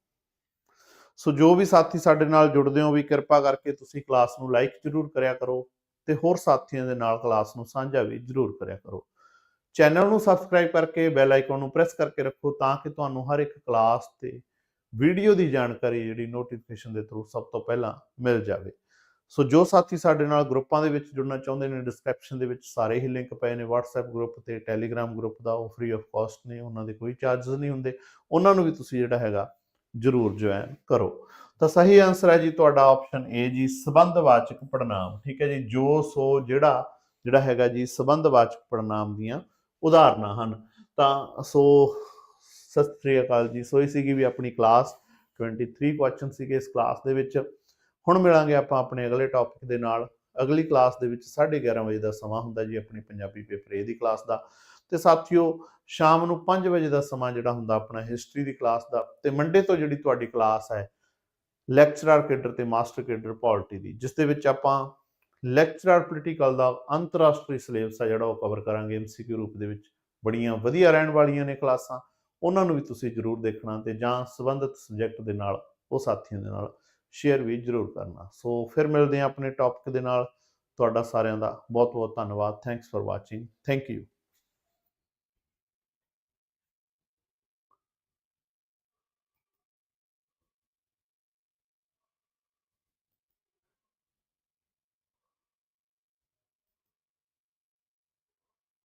ਸੋ ਜੋ ਵੀ ਸਾਥੀ ਸਾਡੇ ਨਾਲ ਜੁੜਦੇ ਹੋ, ਵੀ ਕਿਰਪਾ ਕਰਕੇ ਤੁਸੀਂ ਕਲਾਸ ਨੂੰ ਲਾਈਕ ਜ਼ਰੂਰ ਕਰਿਆ ਕਰੋ। ਤੇ ਹੋਰ ਸਾਥੀਆਂ ਦੇ ਨਾਲ ਕਲਾਸ ਨੂੰ ਸਾਂਝਾ ਵੀ ਜ਼ਰੂਰ ਕਰਿਆ ਕਰੋ। ਚੈਨਲ ਨੂੰ ਸਬਸਕ੍ਰਾਈਬ ਕਰਕੇ ਬੈਲ ਆਈਕਨ ਨੂੰ ਪ੍ਰੈਸ ਕਰਕੇ ਰੱਖੋ ਤਾਂ ਕਿ ਤੁਹਾਨੂੰ ਹਰ ਇੱਕ ਕਲਾਸ ਤੇ ਵੀਡੀਓ ਦੀ ਜਾਣਕਾਰੀ ਜਿਹੜੀ ਨੋਟੀਫਿਕੇਸ਼ਨ ਦੇ ਥਰੂ ਸਭ ਤੋਂ ਪਹਿਲਾਂ ਮਿਲ ਜਾਵੇ। ਸੋ ਜੋ ਸਾਥੀ ਸਾਡੇ ਨਾਲ ਗਰੁੱਪਾਂ ਦੇ ਵਿੱਚ ਜੁੜਨਾ ਚਾਹੁੰਦੇ ਨੇ ਡਿਸਕ੍ਰਿਪਸ਼ਨ ਦੇ ਵਿੱਚ ਸਾਰੇ ਹੀ ਲਿੰਕ ਪਏ ਨੇ, WhatsApp ਗਰੁੱਪ ਤੇ Telegram ਗਰੁੱਪ ਦਾ, ਉਹ ਫ੍ਰੀ ਆਫ ਕਾਸਟ ਨੇ, ਉਹਨਾਂ ਦੇ ਕੋਈ ਚਾਰजेस ਨਹੀਂ ਹੁੰਦੇ, ਉਹਨਾਂ ਨੂੰ ਵੀ ਤੁਸੀਂ ਜਿਹੜਾ ਹੈਗਾ ਜਰੂਰ ਜੁਆਇਨ ਕਰੋ। ਤਾਂ ਸਹੀ ਆਨਸਰ ਹੈ ਜੀ ਤੁਹਾਡਾ ਆਪਸ਼ਨ ਏ ਜੀ, ਸਬੰਧਵਾਚਕ ਪੜਨਾਮ ਠੀਕ ਹੈ ਜੀ, ਜੋ ਸੋ ਜਿਹੜਾ ਜਿਹੜਾ ਹੈਗਾ ਜੀ ਸਬੰਧਵਾਚਕ ਪੜਨਾਮ ਦੀਆਂ ਉਦਾਹਰਨਾਂ ਹਨ। ਤਾਂ ਸੋ, ਸਤਿ ਸ੍ਰੀ ਅਕਾਲ ਜੀ ਸੋ ਇਹ ਸੀਗੀ ਵੀ ਆਪਣੀ ਕਲਾਸ 23 ਕੁਐਸਚਨ ਸੀਗੇ ਇਸ ਕਲਾਸ ਦੇ ਵਿੱਚ। ਹੁਣ ਮਿਲਾਂਗੇ ਆਪਾਂ ਆਪਣੇ ਅਗਲੇ ਟੌਪਿਕ ਦੇ ਨਾਲ। ਅਗਲੀ ਕਲਾਸ ਦੇ ਵਿੱਚ 11:30 ਵਜੇ ਦਾ ਸਮਾਂ ਹੁੰਦਾ ਜੀ, ਆਪਣੀ ਪੰਜਾਬੀ ਪੇਪਰ ਏ ਦੀ ਕਲਾਸ ਦਾ। ਤੇ ਸਾਥੀਓ, ਸ਼ਾਮ ਨੂੰ 5 ਵਜੇ ਦਾ ਸਮਾਂ ਜਿਹੜਾ ਹੁੰਦਾ ਆਪਣਾ ਹਿਸਟਰੀ ਦੀ ਕਲਾਸ ਦਾ। ਤੇ ਮੰਡੇ ਤੋਂ ਜਿਹੜੀ ਤੁਹਾਡੀ ਕਲਾਸ ਹੈ ਲੈਕਚਰਰ ਕੇਡਰ ਤੇ ਮਾਸਟਰ ਕੇਡਰ ਪੋਲਿਟੀ ਦੀ, ਜਿਸ ਦੇ ਵਿੱਚ ਆਪਾਂ ਲੈਕਚਰਰ ਪੋਲੀਟੀਕਲ ਦਾ ਅੰਤਰਰਾਸ਼ਟਰੀ ਸਿਲੇਬਸ ਆ ਜਿਹੜਾ ਉਹ ਕਵਰ ਕਰਾਂਗੇ ਐਮਸੀਕਿਊ ਰੂਪ ਦੇ ਵਿੱਚ। ਬੜੀਆਂ ਵਧੀਆ ਰਹਿਣ ਵਾਲੀਆਂ ਨੇ ਕਲਾਸਾਂ, ਉਹਨਾਂ ਨੂੰ ਵੀ ਤੁਸੀਂ ਜਰੂਰ ਦੇਖਣਾ ਤੇ ਜਾਂ ਸੰਬੰਧਿਤ ਸਬਜੈਕਟ ਦੇ ਨਾਲ, ਉਹ ਸਾਥੀਆਂ ਦੇ ਨਾਲ ਸ਼ੇਅਰ ਵੀ ਜਰੂਰ ਕਰਨਾ। ਸੋ ਫਿਰ ਮਿਲਦੇ ਹਾਂ ਆਪਣੇ ਟੌਪਿਕ ਦੇ ਨਾਲ। ਤੁਹਾਡਾ ਸਾਰਿਆਂ ਦਾ ਬਹੁਤ ਬਹੁਤ ਧੰਨਵਾਦ। Thanks for watching thank you